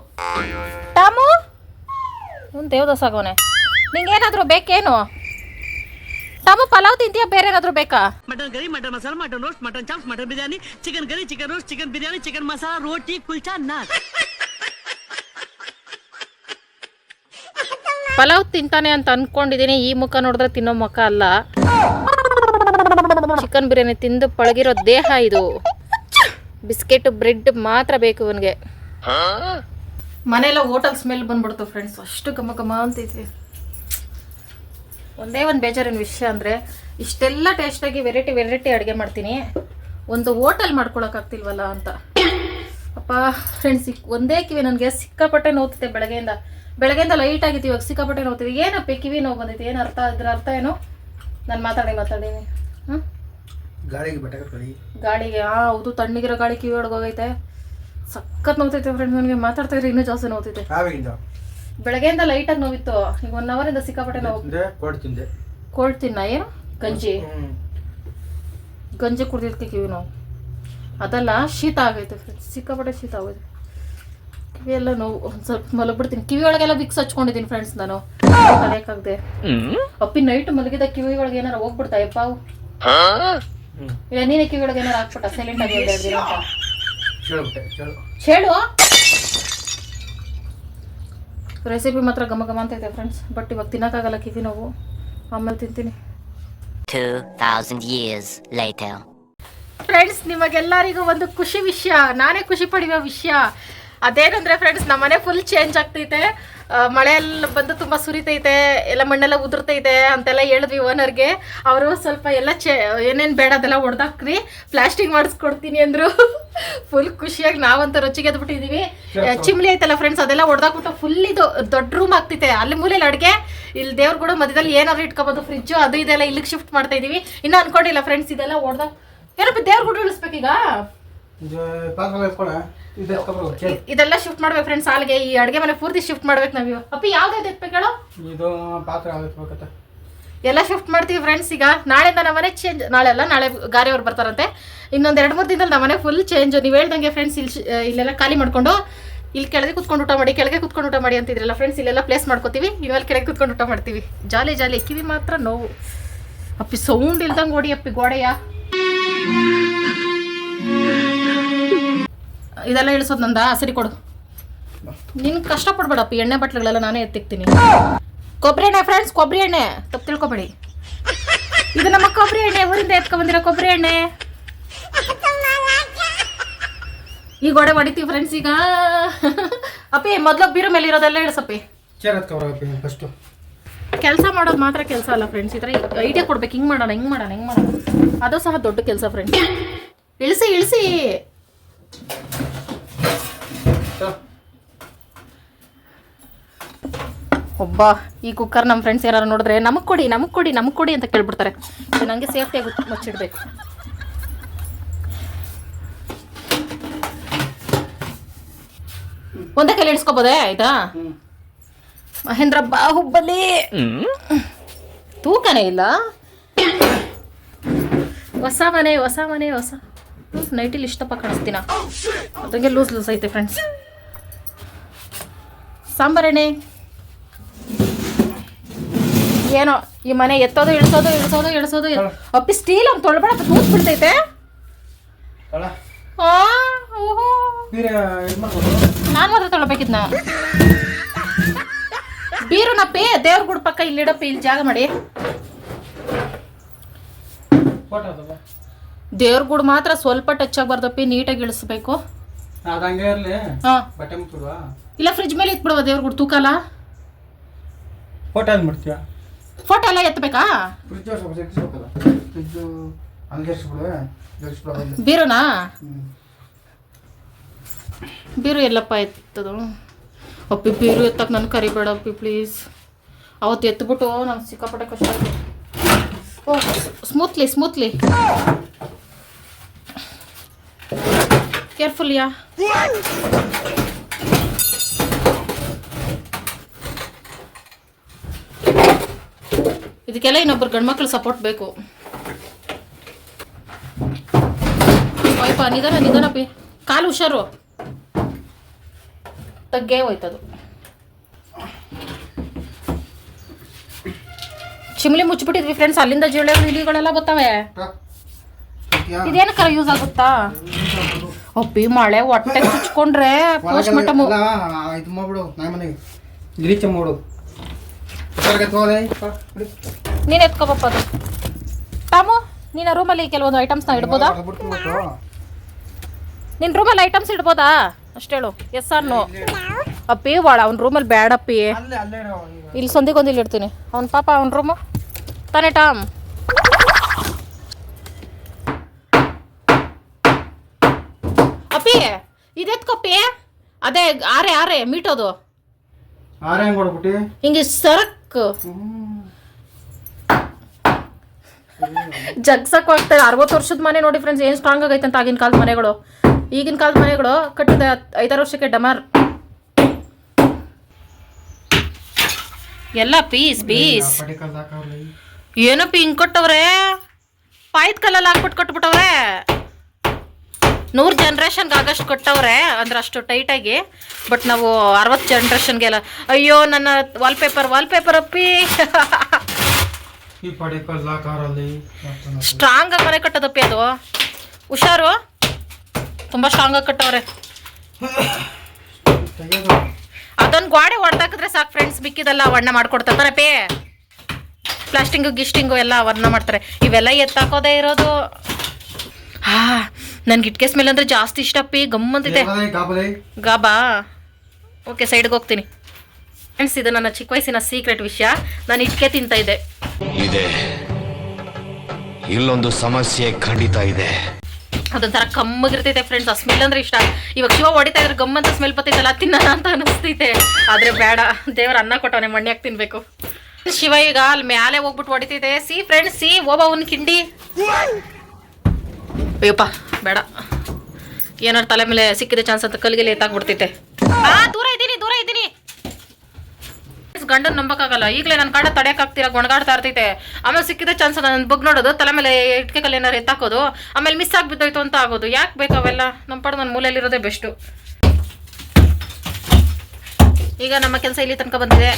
Speaker 1: ಟಾಮು? ಒಂದು ದೇವದಾಸ ಆಗೋನೆ ನಿಂಗೇನಾದರೂ ಬೇಕೇನು? ತಮ್ಮ ಪಲಾವ್ ತಿಂತೀಯ ಬೇರೆ ಏನಾದ್ರೂ ಬೇಕಾ?
Speaker 4: Mutton gravy mutton masala mutton roast mutton chops mutton biryani chicken gravy chicken roast chicken biryani chicken masala roti kulcha ನಾ
Speaker 1: ಪಲಾವ್ ತಿಂತಾನೆ ಅಂತ ಅನ್ಕೊಂಡಿದೀನಿ ಈ ಮುಖ ನೋಡಿದ್ರೆ ತಿನ್ನೋ ಮುಖ ಅಲ್ಲ. ಚಿಕನ್ ಬಿರಿಯಾನಿ ತಿಂದು ಪಳಗಿರೋ ದೇಹ ಇದು. ಬಿಸ್ಕೆಟ್ ಬ್ರೆಡ್ ಮಾತ್ರ ಬೇಕು ಇವನ್ಗೆ. ಮನೆಯಲ್ಲ ಹೋಟೆಲ್ ಸ್ಮೆಲ್ ಬಂದ್ಬಿಡ್ತು ಫ್ರೆಂಡ್ಸ್ ಅಷ್ಟು ಕಮ ಘಮ ಅಂತೈತಿ ಒಂದೇ ಒಂದು ಬೇಜಾರಿನ ವಿಷಯ ಅಂದರೆ ಇಷ್ಟೆಲ್ಲ ಟೇಸ್ಟಾಗಿ ವೆರೈಟಿ ವೆರೈಟಿ ಅಡುಗೆ ಮಾಡ್ತೀನಿ. ಒಂದು ಹೋಟೆಲ್ ಮಾಡ್ಕೊಳಕ್ಕಾಗ್ತಿಲ್ವಲ್ಲ ಅಂತ. ಅಪ್ಪ ಫ್ರೆಂಡ್ಸ್ ಒಂದೇ ಕಿವಿ ನನಗೆ ಸಿಕ್ಕಾಪಟ್ಟೆ ನೋವ್ತಿದೆ ಬೆಳಗ್ಗೆಯಿಂದ. ಬೆಳಗ್ಗೆಯಿಂದ ಲೈಟ್ ಆಗಿತ್ತು ಇವಾಗ ಸಿಕ್ಕಾಪಟ್ಟೆ ನೋತಿದ್ವಿ ಏನಪ್ಪ ಕಿವಿ ನೋವು ಬಂದೈತಿ ಏನು ಅರ್ಥ ಇದ್ರ ಅರ್ಥ ಏನು? ನಾನು ಮಾತಾಡಿ ಮಾತಾಡೀನಿ ಹ್ಞೂ
Speaker 2: ಗಾಳಿಗೆ ಹಾಂ
Speaker 1: ಗಾಳಿಗೆ ಹೌದು ತಣ್ಣಗಿರೋ ಗಾಳಿ ಕಿವಿ ಒಳಗೆ ಹೋಗೈತೆ ಸಖತ್ ನೋತೈತೆ ಫ್ರೆಂಡ್ಸ್ ನನಗೆ ಮಾತಾಡ್ತಾ ಇದ್ರೆ ಇನ್ನೂ ಜಾಸ್ತಿ
Speaker 2: ನೋತೈತೆ
Speaker 1: ಬೆಳಗ್ಗೆಯಿಂದ ಲೈಟಾಗಿ ನೋವಿತ್ತು. ಈಗ ಒನ್ ಅವರಿಂದ ಸಿಕ್ಕಾಪಟ್ಟೆ ನೋವು.
Speaker 2: ಕೊಡ್ತೀನಿ ಕೋಡ್ ತಿಂದೆ.
Speaker 1: ಕೋಲ್ಡ್ ತಿನ್ನ ಏನು? ಗಂಜಿ. ಗಂಜಿ ಕುಡಿದಿರ್ತೀವಿ ಕಿವಿ ನೋವು. ಅದಲ್ಲ ಶೀತ ಆಗೈತೆ ಫ್ರೆಂಡ್ಸ್ ಸಿಕ್ಕಾಪಟ್ಟೆ ಶೀತ ಆಗೋಯ್ತು. ಕಿವಿ ಎಲ್ಲ ನೋವು. ಒಂದು ಸ್ವಲ್ಪ ಮಲಗ್ಬಿಡ್ತೀನಿ. ಕಿವಿ ಒಳಗೆಲ್ಲ ವಿಕ್ಸ್ ಹಚ್ಕೊಂಡಿದ್ದೀನಿ ಫ್ರೆಂಡ್ಸ್ ನಾನು. ಕಲಿಯಕ್ಕಾಗದೆ ಅಪ್ಪಿ ನೈಟ್ ಮಲಗಿದ ಕಿವಿ ಒಳಗೆ ಏನಾರ ಹೋಗ್ಬಿಡ್ತಾ ಯಪ್ಪ? ಅವು.
Speaker 2: ಹ್ಮ್.
Speaker 1: ಇಲ್ಲ ನೀನೇ ಕಿವಿ ಒಳಗೆ ಏನಾರ ಹಾಕ್ಬಿಟ್ಟ ಸೈಲೆಂಟ್ ಆಗಿ ಹೇಳು ರೆಸಿಪಿ ಮಾತ್ರ ಘಮ ಘಮ ಅಂತ ಇದೆ ಫ್ರೆಂಡ್ಸ್ ಬಟ್ ಇವಾಗ ತಿನ್ನಕ್ಕಾಗಲ್ಲ ಕಿವಿ ನೋವು. ಆಮೇಲೆ ತಿಂತೀನಿ.
Speaker 5: 2,000 years later.
Speaker 1: ಫ್ರೆಂಡ್ಸ್ ನಿಮಗೆಲ್ಲರಿಗೂ ಒಂದು ಖುಷಿ ವಿಷಯ. ನಾನೇ ಖುಷಿ ಪಡೆಯುವ ವಿಷಯ. ಅದೇನಂದ್ರೆ ಫ್ರೆಂಡ್ಸ್ ನಮ್ಮ ಮನೆ ಫುಲ್ ಚೇಂಜ್ ಆಗ್ತೈತೆ. ಆ, ಮಳೆ ಎಲ್ಲ ಬಂದು ತುಂಬ ಸುರಿತೈತೆ ಎಲ್ಲ ಮಣ್ಣೆಲ್ಲ ಉದುರ್ತೈತೆ ಅಂತೆಲ್ಲ ಹೇಳಿದ್ವಿ ಓನರ್ಗೆ ಅವರು ಸ್ವಲ್ಪ ಎಲ್ಲ ಚೇ ಏನೇನು ಬೇಡ ಅದೆಲ್ಲ ಹೊಡೆದಾಕ್ರಿ ಪ್ಲಾಸ್ಟಿಕ್ ಮಾಡಿಸ್ಕೊಡ್ತೀನಿ ಅಂದರು. ಫುಲ್ ಖುಷಿಯಾಗಿ ನಾವಂತೂ ರೊಚ್ಚಿಗೆ ಎದ್ಬಿಟ್ಟಿದ್ದೀವಿ ಚಿಮ್ಲಿ ಐತಲ್ಲ ಫ್ರೆಂಡ್ಸ್ ಅದೆಲ್ಲ ಹೊಡೆದಾಕ್ಬಿಟ್ಟು ಫುಲ್ ಇದು ದೊಡ್ಡ ರೂಮ್ ಆಗ್ತೈತೆ. ಅಲ್ಲಿ ಮೂಲೆಯಲ್ಲಿ ಅಡುಗೆ ಇಲ್ಲಿ ದೇವ್ರ ಕೂಡ ಮಧ್ಯದಲ್ಲಿ ಏನಾದ್ರು ಇಟ್ಕೋಬೋದು ಫ್ರಿಜ್ಜು ಅದು ಇದೆಲ್ಲ ಇಲ್ಲಿಗೆ ಶಿಫ್ಟ್ ಮಾಡ್ತಾ ಇದ್ದೀವಿ ಇನ್ನೂ ಅನ್ಕೊಂಡಿಲ್ಲ ಫ್ರೆಂಡ್ಸ್ ಇದೆಲ್ಲ ಹೊಡೆದಾಗ ಏನಪ್ಪ ದೇವ್ರ ಕೂಡ ಉಳಿಸ್ಬೇಕೀಗ? ಇದೆಲ್ಲ ಶಿಫ್ಟ್ ಮಾಡ್ಬೇಕು ಫ್ರೆಂಡ್ಸ್ ಸಾಲಿಗೆ ಈ ಅಡುಗೆ ಮನೆ ಪೂರ್ತಿ ಶಿಫ್ಟ್ ಮಾಡ್ಬೇಕು ನಾವು ಅಪ್ಪಿ ಯಾವ್ದು ಎತ್ಬೇಕು ಹೇಳು?
Speaker 2: ಇದು ಪಾತ್ರೆ ಎತ್ಬೇಕತ್ತ
Speaker 1: ಎಲ್ಲ ಶಿಫ್ಟ್ ಮಾಡ್ತೀವಿ ಫ್ರೆಂಡ್ಸ್ ಈಗ ನಾಳೆಯಿಂದ ನಮ್ಮ ಮನೆ ಚೇಂಜ್ ನಾಳೆ ಅಲ್ಲ ನಾಳೆ ಗಾರೆಯವ್ರು ಬರ್ತಾರಂತೆ. ಇನ್ನೊಂದು ಎರಡು ಮೂರು ದಿನದಲ್ಲಿ ನಮ್ಮ ಮನೆ ಫುಲ್ ಚೇಂಜ್ ನೀವು ಹೇಳ್ದಂಗೆ ಫ್ರೆಂಡ್ಸ್ ಇಲ್ಲಿ ಇಲ್ಲೆಲ್ಲ ಖಾಲಿ ಮಾಡ್ಕೊಂಡು ಇಲ್ಲಿ ಕೆಳಗೆ ಕುತ್ಕೊಂಡು ಊಟ ಮಾಡಿ ಕೆಳಗೆ ಕುತ್ಕೊಂಡು ಊಟ ಮಾಡಿ ಅಂತಿದ್ರಲ್ಲ ಫ್ರೆಂಡ್ಸ್ ಇಲ್ಲೆಲ್ಲ ಪ್ಲೇಸ್ ಮಾಡ್ಕೋತೀವಿ. ಇವೆಲ್ಲ ಕೆಳಗೆ ಕುತ್ಕೊಂಡು ಊಟ ಮಾಡ್ತೀವಿ. ಜಾಲಿ ಜಾಲಿ ಕಿವಿ ಮಾತ್ರ ನೋವು. ಅಪ್ಪಿ ಸೌಂಡ್ ಇಲ್ದಂಗೆ ಓಡಿ ಅಪ್ಪಿ ಗೋಡೆಯ. ಇದೆಲ್ಲ ಇಳಿಸೋದು ನಂದ? ಸರಿ ಕೊಡು. ನಿನ್ ಕಷ್ಟಪಡ್ಬೇಡಪ್ಪ ಎಣ್ಣೆ ಬಟ್ಲುಗಳೆಲ್ಲ ನಾನೇ ಎತ್ತಿಕ್ತೀನಿ. ಕೊಬ್ಬರಿ ಎಣ್ಣೆ ಫ್ರೆಂಡ್ಸ್ ಕೊಬ್ಬರಿ ಎಣ್ಣೆ. ತಪ್ಪು ತಿಳ್ಕೊಬೇಡಿ. ಇದು ನಮ್ಮ ಕೊಬ್ಬರಿ ಎಣ್ಣೆ ಊರಿಂದ ಎತ್ಕೊಂಡ್ ಬಂದಿರೋ ಕೊಬ್ಬರಿ ಎಣ್ಣೆ. ಈ ಗೋಡೆ ಹೊಡಿತೀವಿ ಫ್ರೆಂಡ್ಸ್ ಈಗ. ಅಪ್ಪಿ ಮೊದ್ಲು ಬೀರು ಮೇಲೆ ಇರೋದೆಲ್ಲ ಇಳಿಸಪ್ಪಿ. ಕೆಲಸ ಮಾಡೋದು ಮಾತ್ರ ಕೆಲಸ ಅಲ್ಲ ಫ್ರೆಂಡ್ಸ್ ಈ ಥರ ಐಡಿಯಾ ಕೊಡ್ಬೇಕು ಹಿಂಗೆ ಮಾಡೋಣ ಹಿಂಗೆ ಮಾಡೋಣ ಹಿಂಗೆ ಮಾಡೋಣ. ಅದು ಸಹ ದೊಡ್ಡ ಕೆಲಸ ಫ್ರೆಂಡ್ಸ್ ಇಳಿಸಿ ಇಳಿಸಿ. ಒಬ್ಬ ಈ ಕುಕ್ಕರ್ ನಮ್ಮ ಫ್ರೆಂಡ್ಸ್ ಏನಾರು ನೋಡಿದ್ರೆ ನಮಗ್ ಕೊಡಿ ನಮಗೆ ಕೊಡಿ ನಮಗ್ ಕೊಡಿ ಅಂತ ಕೇಳ್ಬಿಡ್ತಾರೆ. ಇದು ನನಗೆ ಸೇಫ್ಟಿಯಾಗಿ ಮುಚ್ಚಿಡ್ಬೇಕು. ಒಂದೇ ಕೈಲಿ ಇಳಿಸ್ಕೊಬೋದೇ ಆಯ್ತಾ? ಮಹೇಂದ್ರ ಬಾಹುಬಲಿ. ತೂಕನೇ ಇಲ್ಲ. ಹೊಸ ಮನೆ ಹೊಸ ಮನೆ ಹೊಸ. ನೈಟಿಲಿ ಇಷ್ಟಪ್ಪ ಕಾಣಿಸ್ತೀನ. ಅದಂಗೆ ಲೂಸ್ ಲೂಸ್ ಐತೆ ಫ್ರೆಂಡ್ಸ್ ಸಾಂಬಾರೆಣ್ಣೆ. ಏನೋ ಈ ಮನೆ ಎತ್ತೋದು ಇಳಿಸೋದು ಇಳಿಸೋದು ಇಳಿಸೋದು. ಅಪ್ಪಿ ಸ್ಟೀಲ್ ಅವ್ನು ತೊಳ್ಬೇಡ ಕೂತ್ ಬಿಡ್ತೈತೆ. ನಾನು ಮಾತ್ರ ತೊಗೊಳ್ಬೇಕಿದ್ನ ಬೀರುನಪ್ಪಿ ದೇವ್ರ ಗುಡ್ ಪಕ್ಕ ಇಲ್ಲಿಡಪ್ಪಿ ಇಲ್ಲಿ ಜಾಗ ಮಾಡಿ. ದೇವ್ರ ಗುಡ್ ಮಾತ್ರ ಸ್ವಲ್ಪ ಟಚ್ ಆಗಬಾರ್ದಪ್ಪಿ ನೀಟಾಗಿ ಇಳಿಸ್ಬೇಕು. ಹಾಂ. ಇಲ್ಲ ಫ್ರಿಜ್ ಮೇಲೆ ಇಟ್ಬಿಡುವ ದೇವ್ರ ಗುಡ್ ತೂಕಲ್ಲ
Speaker 2: ಫೋಟೋ ಮಾಡ್ತೀಯ?
Speaker 1: ಫೋಟೋ ಎಲ್ಲ ಎತ್ತಬೇಕಾ
Speaker 2: ಫ್ರಿಜ್ ಹಂಗೆ
Speaker 1: ಬೀರುನಾ? ಬೀರು ಎಲ್ಲಪ್ಪ ಎತ್ತದು. ಅಪ್ಪಿ ಬೀರು ಎತ್ತಕ್ಕೆ ನಾನು ಕರಿಬೇಡಪ್ಪಿ ಪ್ಲೀಸ್ ಅವತ್ತು ಎತ್ಬಿಟ್ಟು ನಮ್ಗೆ ಸಿಕ್ಕಾಪಟ್ಟೆ ಕಷ್ಟ ಆಯ್ತು. ಓ ಸ್ಮೂತ್ಲಿ ಸ್ಮೂತ್ಲಿ ಕೇರ್ಫುಲ್ ಯಾ. ಇದಕ್ಕೆಲ್ಲ ಇನ್ನೊಬ್ಬರು ಗಂಡ್ಮಕ್ಳು ಸಪೋರ್ಟ್ ಬೇಕು. ಅಯ್ಯಪ್ಪ ನಿಧಾನ ನಿಧಾನ ಪಿ. ಕಾಲು ಹುಷಾರು. ತಗ್ಗೇ ಹೋಯ್ತದು. ಚಿಮ್ಲಿ ಮುಚ್ಚಿಬಿಟ್ಟಿದ್ವಿ ಫ್ರೆಂಡ್ಸ್ ಅಲ್ಲಿಂದ ಜಿರಳೆ ಇಲಿಗಳೆಲ್ಲ ಬರ್ತವೆ ಇದೇನಕ್ಕಾರ ಯೂಸ್ ಆಗುತ್ತಾ? ಒಪ್ಪಿ ಮಳೆ, ಹೊಟ್ಟೆ ಚುಚ್ಕೊಂಡ್ರೆ ಪೋಸ್ಟ್
Speaker 2: ಇದು ಮಾಡ್ಬಿಡು, ನಾಯಿ ಮನೆಗೆ.
Speaker 1: ನೀನು ಎತ್ಕೋಬಪ್ಪ ಅದು. ಟಾಮು ನೀನು ರೂಮಲ್ಲಿ ಕೆಲವೊಂದು ಐಟಮ್ಸ್ನ ಇಡ್ಬೋದಾ? ನಿನ್ನ ರೂಮಲ್ಲಿ ಐಟಮ್ಸ್ ಇಡ್ಬೋದಾ? ಅಷ್ಟು ಹೇಳು. ಎಸ್ ಆರ್ ನೋ ಅಪ್ಪಿ ವಾಳ ಅವ್ನ ರೂಮಲ್ಲಿ
Speaker 2: ಬ್ಯಾಡಪ್ಪಿ
Speaker 1: ಇಲ್ಲಿ ಸಂದಿಗೊಂದು ಇಲ್ಲಿ ಇಡ್ತೀನಿ. ಅವ್ನ ಪಾಪ ಅವ್ನ ರೂಮು ತಾನೇ ಟಾಮ್. ಅಪ್ಪಿ ಇದೆತ್ಕೊಪ್ಪಿ ಅದೇ ಆರೆ ಆರೆ ಮೀಟೋದು
Speaker 2: ಆರೆ ಹಿಂಗೆ
Speaker 1: ಸರಕ್. ಜಗ್ಸಕ್ ಹೋಗ್ತಾರೆ ಅರವತ್ತು ವರ್ಷದ ಮನೆ ನೋಡಿ ಫ್ರೆಂಡ್ಸ್ ಏನು ಸ್ಟ್ರಾಂಗ್ ಆಗೈತೆ ಅಂತ ಆಗಿನ ಕಾಲದ ಮನೆಗಳು. ಈಗಿನ ಕಾಲದ ಮನೆಗಳು ಕಟ್ಟಿದ ಐದಾರು ವರ್ಷಕ್ಕೆ ಡಮರ್. ಎಲ್ಲ ಪೀಸ್ ಪೀಸ್ ಏನಪ್ಪ ಹಿಂಗ್ ಕೊಟ್ಟವ್ರೆ. ಪಾಯ್ದ ಕಲ್ಲಲ್ಲಿ ಹಾಕ್ಬಿಟ್ಟು ಕೊಟ್ಬಿಟ್ಟವ್ರೆ. ನೂರು ಜನ್ರೇಷನ್ಗೆ ಆಗಷ್ಟು ಕೊಟ್ಟವ್ರೆ. ಅಂದ್ರೆ ಅಷ್ಟು ಟೈಟಾಗಿ ಬಟ್ ನಾವು ಅರವತ್ತು ಜನ್ರೇಷನ್ಗೆಲ್ಲ ಅಯ್ಯೋ ನನ್ನ ವಾಲ್ಪೇಪರ್ ವಾಲ್ಪೇಪರ್ ಅಪ್ಪಿ
Speaker 2: ಈ ಪಡೆ ಕಲ್ಲು
Speaker 1: ಸ್ಟ್ರಾಂಗ್ ಮನೆ ಕಟ್ಟದಪ್ಪಿ ಅದು. ಹುಷಾರು? ತುಂಬ ಸ್ಟ್ರಾಂಗ್ ಆಗಿ ಕಟ್ಟವ್ರೆ. ಅದೊಂದು ಗ್ವಾಡೆ ಹೊಡೆದಾಕಿದ್ರೆ ಸಾಕು ಫ್ರೆಂಡ್ಸ್ ಬಿಕ್ಕಿದೆಲ್ಲ ವರ್ಣ ಮಾಡ್ಕೊಡ್ತಾರೆ ಪೇ ಪ್ಲಾಸ್ಟಿಂಗು ಗಿಸ್ಟಿಂಗು ಎಲ್ಲ ವರ್ಣ ಮಾಡ್ತಾರೆ. ಇವೆಲ್ಲ ಎತ್ತಾಕೋದೇ ಇರೋದು. ಹಾ ನನ್ಗೆ ಇಟ್ಕೆ ಸ್ಮೆಲ್ ಅಂದ್ರೆ ಜಾಸ್ತಿ ಇಷ್ಟ ಪಿ ಗಮ್ಮಂತಿದೆ
Speaker 2: ಇದೆ.
Speaker 1: ಗಾಬಾ? ಓಕೆ ಸೈಡ್ಗೆ ಹೋಗ್ತೀನಿ. ಫ್ರೆಂಡ್ಸ್ ಇದು ನನ್ನ ಚಿಕ್ಕ ವಯಸ್ಸಿನ ಸೀಕ್ರೆಟ್ ವಿಷಯ. ನಾನು ಇಟ್ಕೆ ತಿಂತ ಇದ್ದೆ.
Speaker 6: ಇದೆ. ಇಲ್ಲೊಂದು ಸಮಸ್ಯೆ ಖಂಡಿತ ಇದೆ.
Speaker 1: ಅದೊಂಥರ ಕಮ್ಮಗಿರ್ತೈತೆ ಫ್ರೆಂಡ್ಸ್ ಆ ಸ್ಮೆಲ್ ಅಂದ್ರೆ ಇಷ್ಟ. ಇವಾಗ ಶಿವ ಹೊಡಿತಾ ಇದ್ರೆ ಗಮ್ಮಂತ ಸ್ಮೆಲ್ ಬರ್ತೈತಲ್ಲ ತಿನ್ನೋಣ ಅಂತ ಅನಿಸ್ತೈತೆ. ಆದ್ರೆ ಬೇಡ ದೇವ್ರ ಅನ್ನ ಕೊಟ್ಟವನೆ ಮಣ್ಯಾಗ ತಿನ್ಬೇಕು. ಶಿವ ಈಗ ಅಲ್ಲಿ ಮ್ಯಾಲೆ ಹೋಗ್ಬಿಟ್ಟು ಹೊಡಿತೈತೆ. ಸಿ ಫ್ರೆಂಡ್ಸ್ ಸಿ ಓಬ ಅವನ್ ಕಿಂಡಿ. ಅಯ್ಯಪ್ಪ ಬೇಡ. ಏನಾರ ತಲೆ ಮೇಲೆ ಸಿಕ್ಕಿದ ಚಾನ್ಸ್ ಅಂತ ಕಲ್ಗಿಲಿ ಎತ್ತಾಕ್ಬಿಡ್ತೈತೆ ಆ ದೂರ ಇದ್ದೀನಿ ದೂರ ಇದ್ದೀನಿ. ಗಂಡನ್ ನಂಬಕ್ಕಾಗಲ್ಲ. ಈಗಲೇ ನನ್ನ ಕಾಡ ತಡೆಯಕ್ಕಾಗ್ತೀರಾ ಗೊಣಗಾಡ್ತಾ ಇರ್ತೈತೆ. ಆಮೇಲೆ ಸಿಕ್ಕಿದ ಚಾನ್ಸ್ ನನ್ನ ಬಗ್ ನೋಡೋದು, ತಲೆ ಮೇಲೆ ಇಟ್ಕೆ ಕಲ್ಲು ಏನಾರು ಎತ್ತಾಕೋದು, ಆಮೇಲೆ ಮಿಸ್ ಆಗಿ ಬಿದ್ದೋಯ್ತು ಅಂತ ಆಗೋದು. ಯಾಕೆ ಬೇಕು ಅವೆಲ್ಲ? ನಮ್ಮ ಪಡೆದು ನನ್ನ ಮೂಲೆಯಲ್ಲಿರೋದೇ ಬೆಸ್ಟು ಈಗ ನಮ್ಮ ಕೆಲಸ ಇಲ್ಲಿ ತನಕ ಬಂದಿದೆ.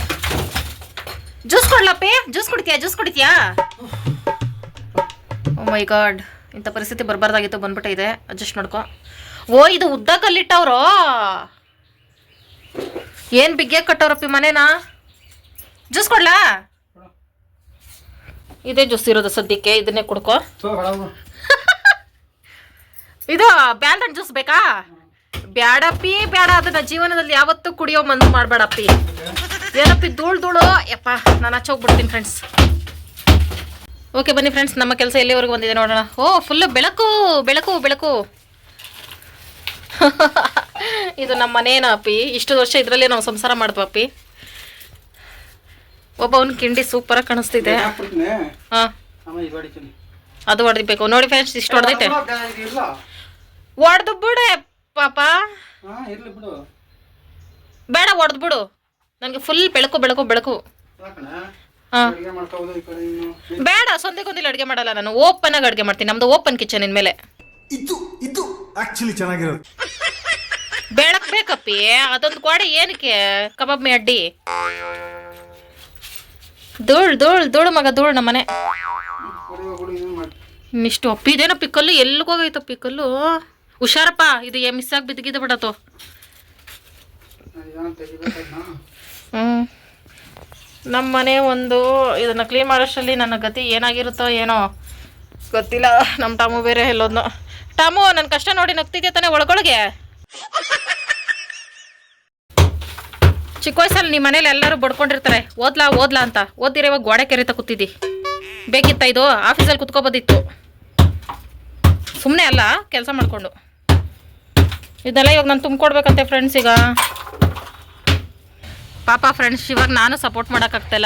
Speaker 1: ಜ್ಯೂಸ್ ಕೊಡ್ಲಪ್ಪಿ ಜ್ಯೂಸ್ ಕುಡಿತೀಯಾ? ಜ್ಯೂಸ್ ಕುಡಿತೀಯಾ? ಓ ಮೈ ಗಾಡ್ ಇಂಥ ಪರಿಸ್ಥಿತಿ ಬರಬಾರ್ದಾಗಿತ್ತು ಬಂದ್ಬಿಟ್ಟಿದೆ ಅಡ್ಜಸ್ಟ್ ಮಾಡ್ಕೋ. ಓ, ಇದು ಉದ್ದ ಕಲ್ಲಿಟ್ಟವ್ರೋ ಏನು ಬಿಗ್ಗೆ ಕಟ್ಟವ್ರಪ್ಪಿ ಮನೇನಾ? ಜ್ಯೂಸ್ ಕೊಡ್ಲಾ? ಇದೇ ಜ್ಯೂಸ್ ಇರೋದು ಸದ್ಯಕ್ಕೆ ಇದನ್ನೇ ಕುಡ್ಕೋ. <laughs> ಇದು ಬ್ಯಾಲ್ದನ್ ಜ್ಯೂಸ್ ಬೇಕಾ? ಬ್ಯಾಡಪ್ಪಿ ಬ್ಯಾಡ ಅದನ್ನ ಜೀವನದಲ್ಲಿ ಯಾವತ್ತೂ ಕುಡಿಯೋ ಮನ್ಸು ಮಾಡಬೇಡಪ್ಪಿ. ಏನಪ್ಪಿ ಧೂಳು ಧೂಳು? ಯಪ್ಪ ನಾನು ಆಚೆ ಹೋಗ್ಬಿಡ್ತೀನಿ ಫ್ರೆಂಡ್ಸ್ ಓಕೆ ಬನ್ನಿ ಫ್ರೆಂಡ್ಸ್ ನಮ್ಮ ಕೆಲಸ ಎಲ್ಲಿವರೆಗೂ ಬಂದಿದೆ ನೋಡೋಣ. ಓ ಫುಲ್ಲು ಬೆಳಕು ಬೆಳಕು ಬೆಳಕು. <laughs> ಇದು ನಮ್ಮ ಮನೇನ ಅಪ್ಪಿ ಇಷ್ಟು ವರ್ಷ ಇದರಲ್ಲೇ ನಾವು ಸಂಸಾರ ಮಾಡ್ದ್ವಪ್ಪಿ. ಒಬ್ಬ ಅವ್ನ ಕಿಂಡಿ ಸೂಪರಾಗಿ ಕಾಣಿಸ್ತಿದೆ.
Speaker 2: ಹಾಕ್ಬಿಡ್ತೀನಿ.
Speaker 1: ಹಾಂ. ಅದು ಹೊಡಿಬೇಕು ನೋಡಿ ಫ್ರೆಂಡ್ಸ್ ಇಷ್ಟು ಹೊಡೆದೈತೆ ಹೊಡೆದು ಬಿಡು ಪಾಪ.
Speaker 2: ಹಾ ಇರ್ಲಿ ಬಿಡು.
Speaker 1: ಬೇಡ ಹೊಡೆದು ಬಿಡು. ನನಗೆ ಫುಲ್ ಬೆಳಕು ಬೆಳಕು ಬೆಳಕು.
Speaker 2: ಯಾಕಣ
Speaker 1: ಹಾ.
Speaker 2: ಅಡುಗೆ ಮಾಡ್ಕೋಬೋದು ಈ ಕಡೆ
Speaker 1: ಬೇಡ ಸೊಂದಿಗೊಂದಿಲ್ಲ ಅಡುಗೆ ಮಾಡಲ್ಲ ನಾನು. ಓಪನ್ ಆಗಿ ಅಡುಗೆ ಮಾಡ್ತೀನಿ. ನಮ್ದು ಓಪನ್ ಕಿಚನ್ ಇನ್ಮೇಲೆ.
Speaker 7: ಇದು ಇದು ಆಕ್ಚುಲಿ ಚೆನ್ನಾಗಿರೋದು. <laughs>
Speaker 1: ಬೆಳಕ್ ಬೇಕಪ್ಪಿ. ಅದೊಂದು ಗೋಡೆ ಏನಕ್ಕೆ? ಕಬಾಬ್ ಮೇ ಅಡ್ಡಿ. ಧೂಳ್ ಧೂಳ್ ಧೂಳು ಮಗ ಧೂಳು ನಮ್ಮನೆ. ಮನೆ ಇಷ್ಟು ಇದೇನೋ ಪಿಕ್ಕಲ್ಲು ಎಲ್ಲಿಗೋಗೈತೋ ಪಿಕ್ಕಲ್ಲು. ಹುಷಾರಪ್ಪ, ಇದು ಏ ಮಿಸ್ ಆಗಿ
Speaker 2: ಬಿದ್ದಗಿದ ತೆಗಿಬೇಕಾಯ್ತಾ
Speaker 1: ಹ್ಞೂ ನಮ್ಮ ಮನೆ ಒಂದು ಇದನ್ನು ಕ್ಲೀನ್ ಮಾಡೋಷ್ಟರಲ್ಲಿ ನನ್ನ ಗತಿ ಏನಾಗಿರುತ್ತೋ ಏನೋ. ಗೊತ್ತಿಲ್ಲ ನಮ್ಮ ಟಾಮು ಬೇರೆ ಎಲ್ಲೋದ್ನೋ. ಟಾಮು ನನ್ನ ಕಷ್ಟ ನೋಡಿ ನಗ್ತಿದ್ಯಾ ತಾನೆ ಒಳಗೊಳಗೆ? ಚಿಕ್ಕ ವಯಸ್ಸಲ್ಲಿ ನಿಮ್ಮ ಮನೇಲಿ ಎಲ್ಲರೂ ಬಡ್ಕೊಂಡಿರ್ತಾರೆ. ಓದ್ಲಾ ಓದ್ಲಾ ಅಂತ. ಓದ್ತೀರಾ ಇವಾಗ ಗೋಡೆ ಕೆರೆತ ಕೂತಿದ್ದಿ. ಬೇಕಿತ್ತ ಇದು? ಆಫೀಸಲ್ಲಿ ಕುತ್ಕೋಬೋದಿತ್ತು. ಸುಮ್ಮನೆ ಅಲ್ಲ, ಕೆಲಸ ಮಾಡಿಕೊಂಡು. ಇದೆಲ್ಲ ಇವಾಗ ನಾನು ತುಂಬಿಕೊಡ್ಬೇಕಂತೆ ಫ್ರೆಂಡ್ಸ್ ಈಗ. ಪಾಪ ಫ್ರೆಂಡ್ಸ್ ಇವಾಗ ನಾನು ಸಪೋರ್ಟ್ ಮಾಡೋಕ್ಕಾಗ್ತಿಲ್ಲ.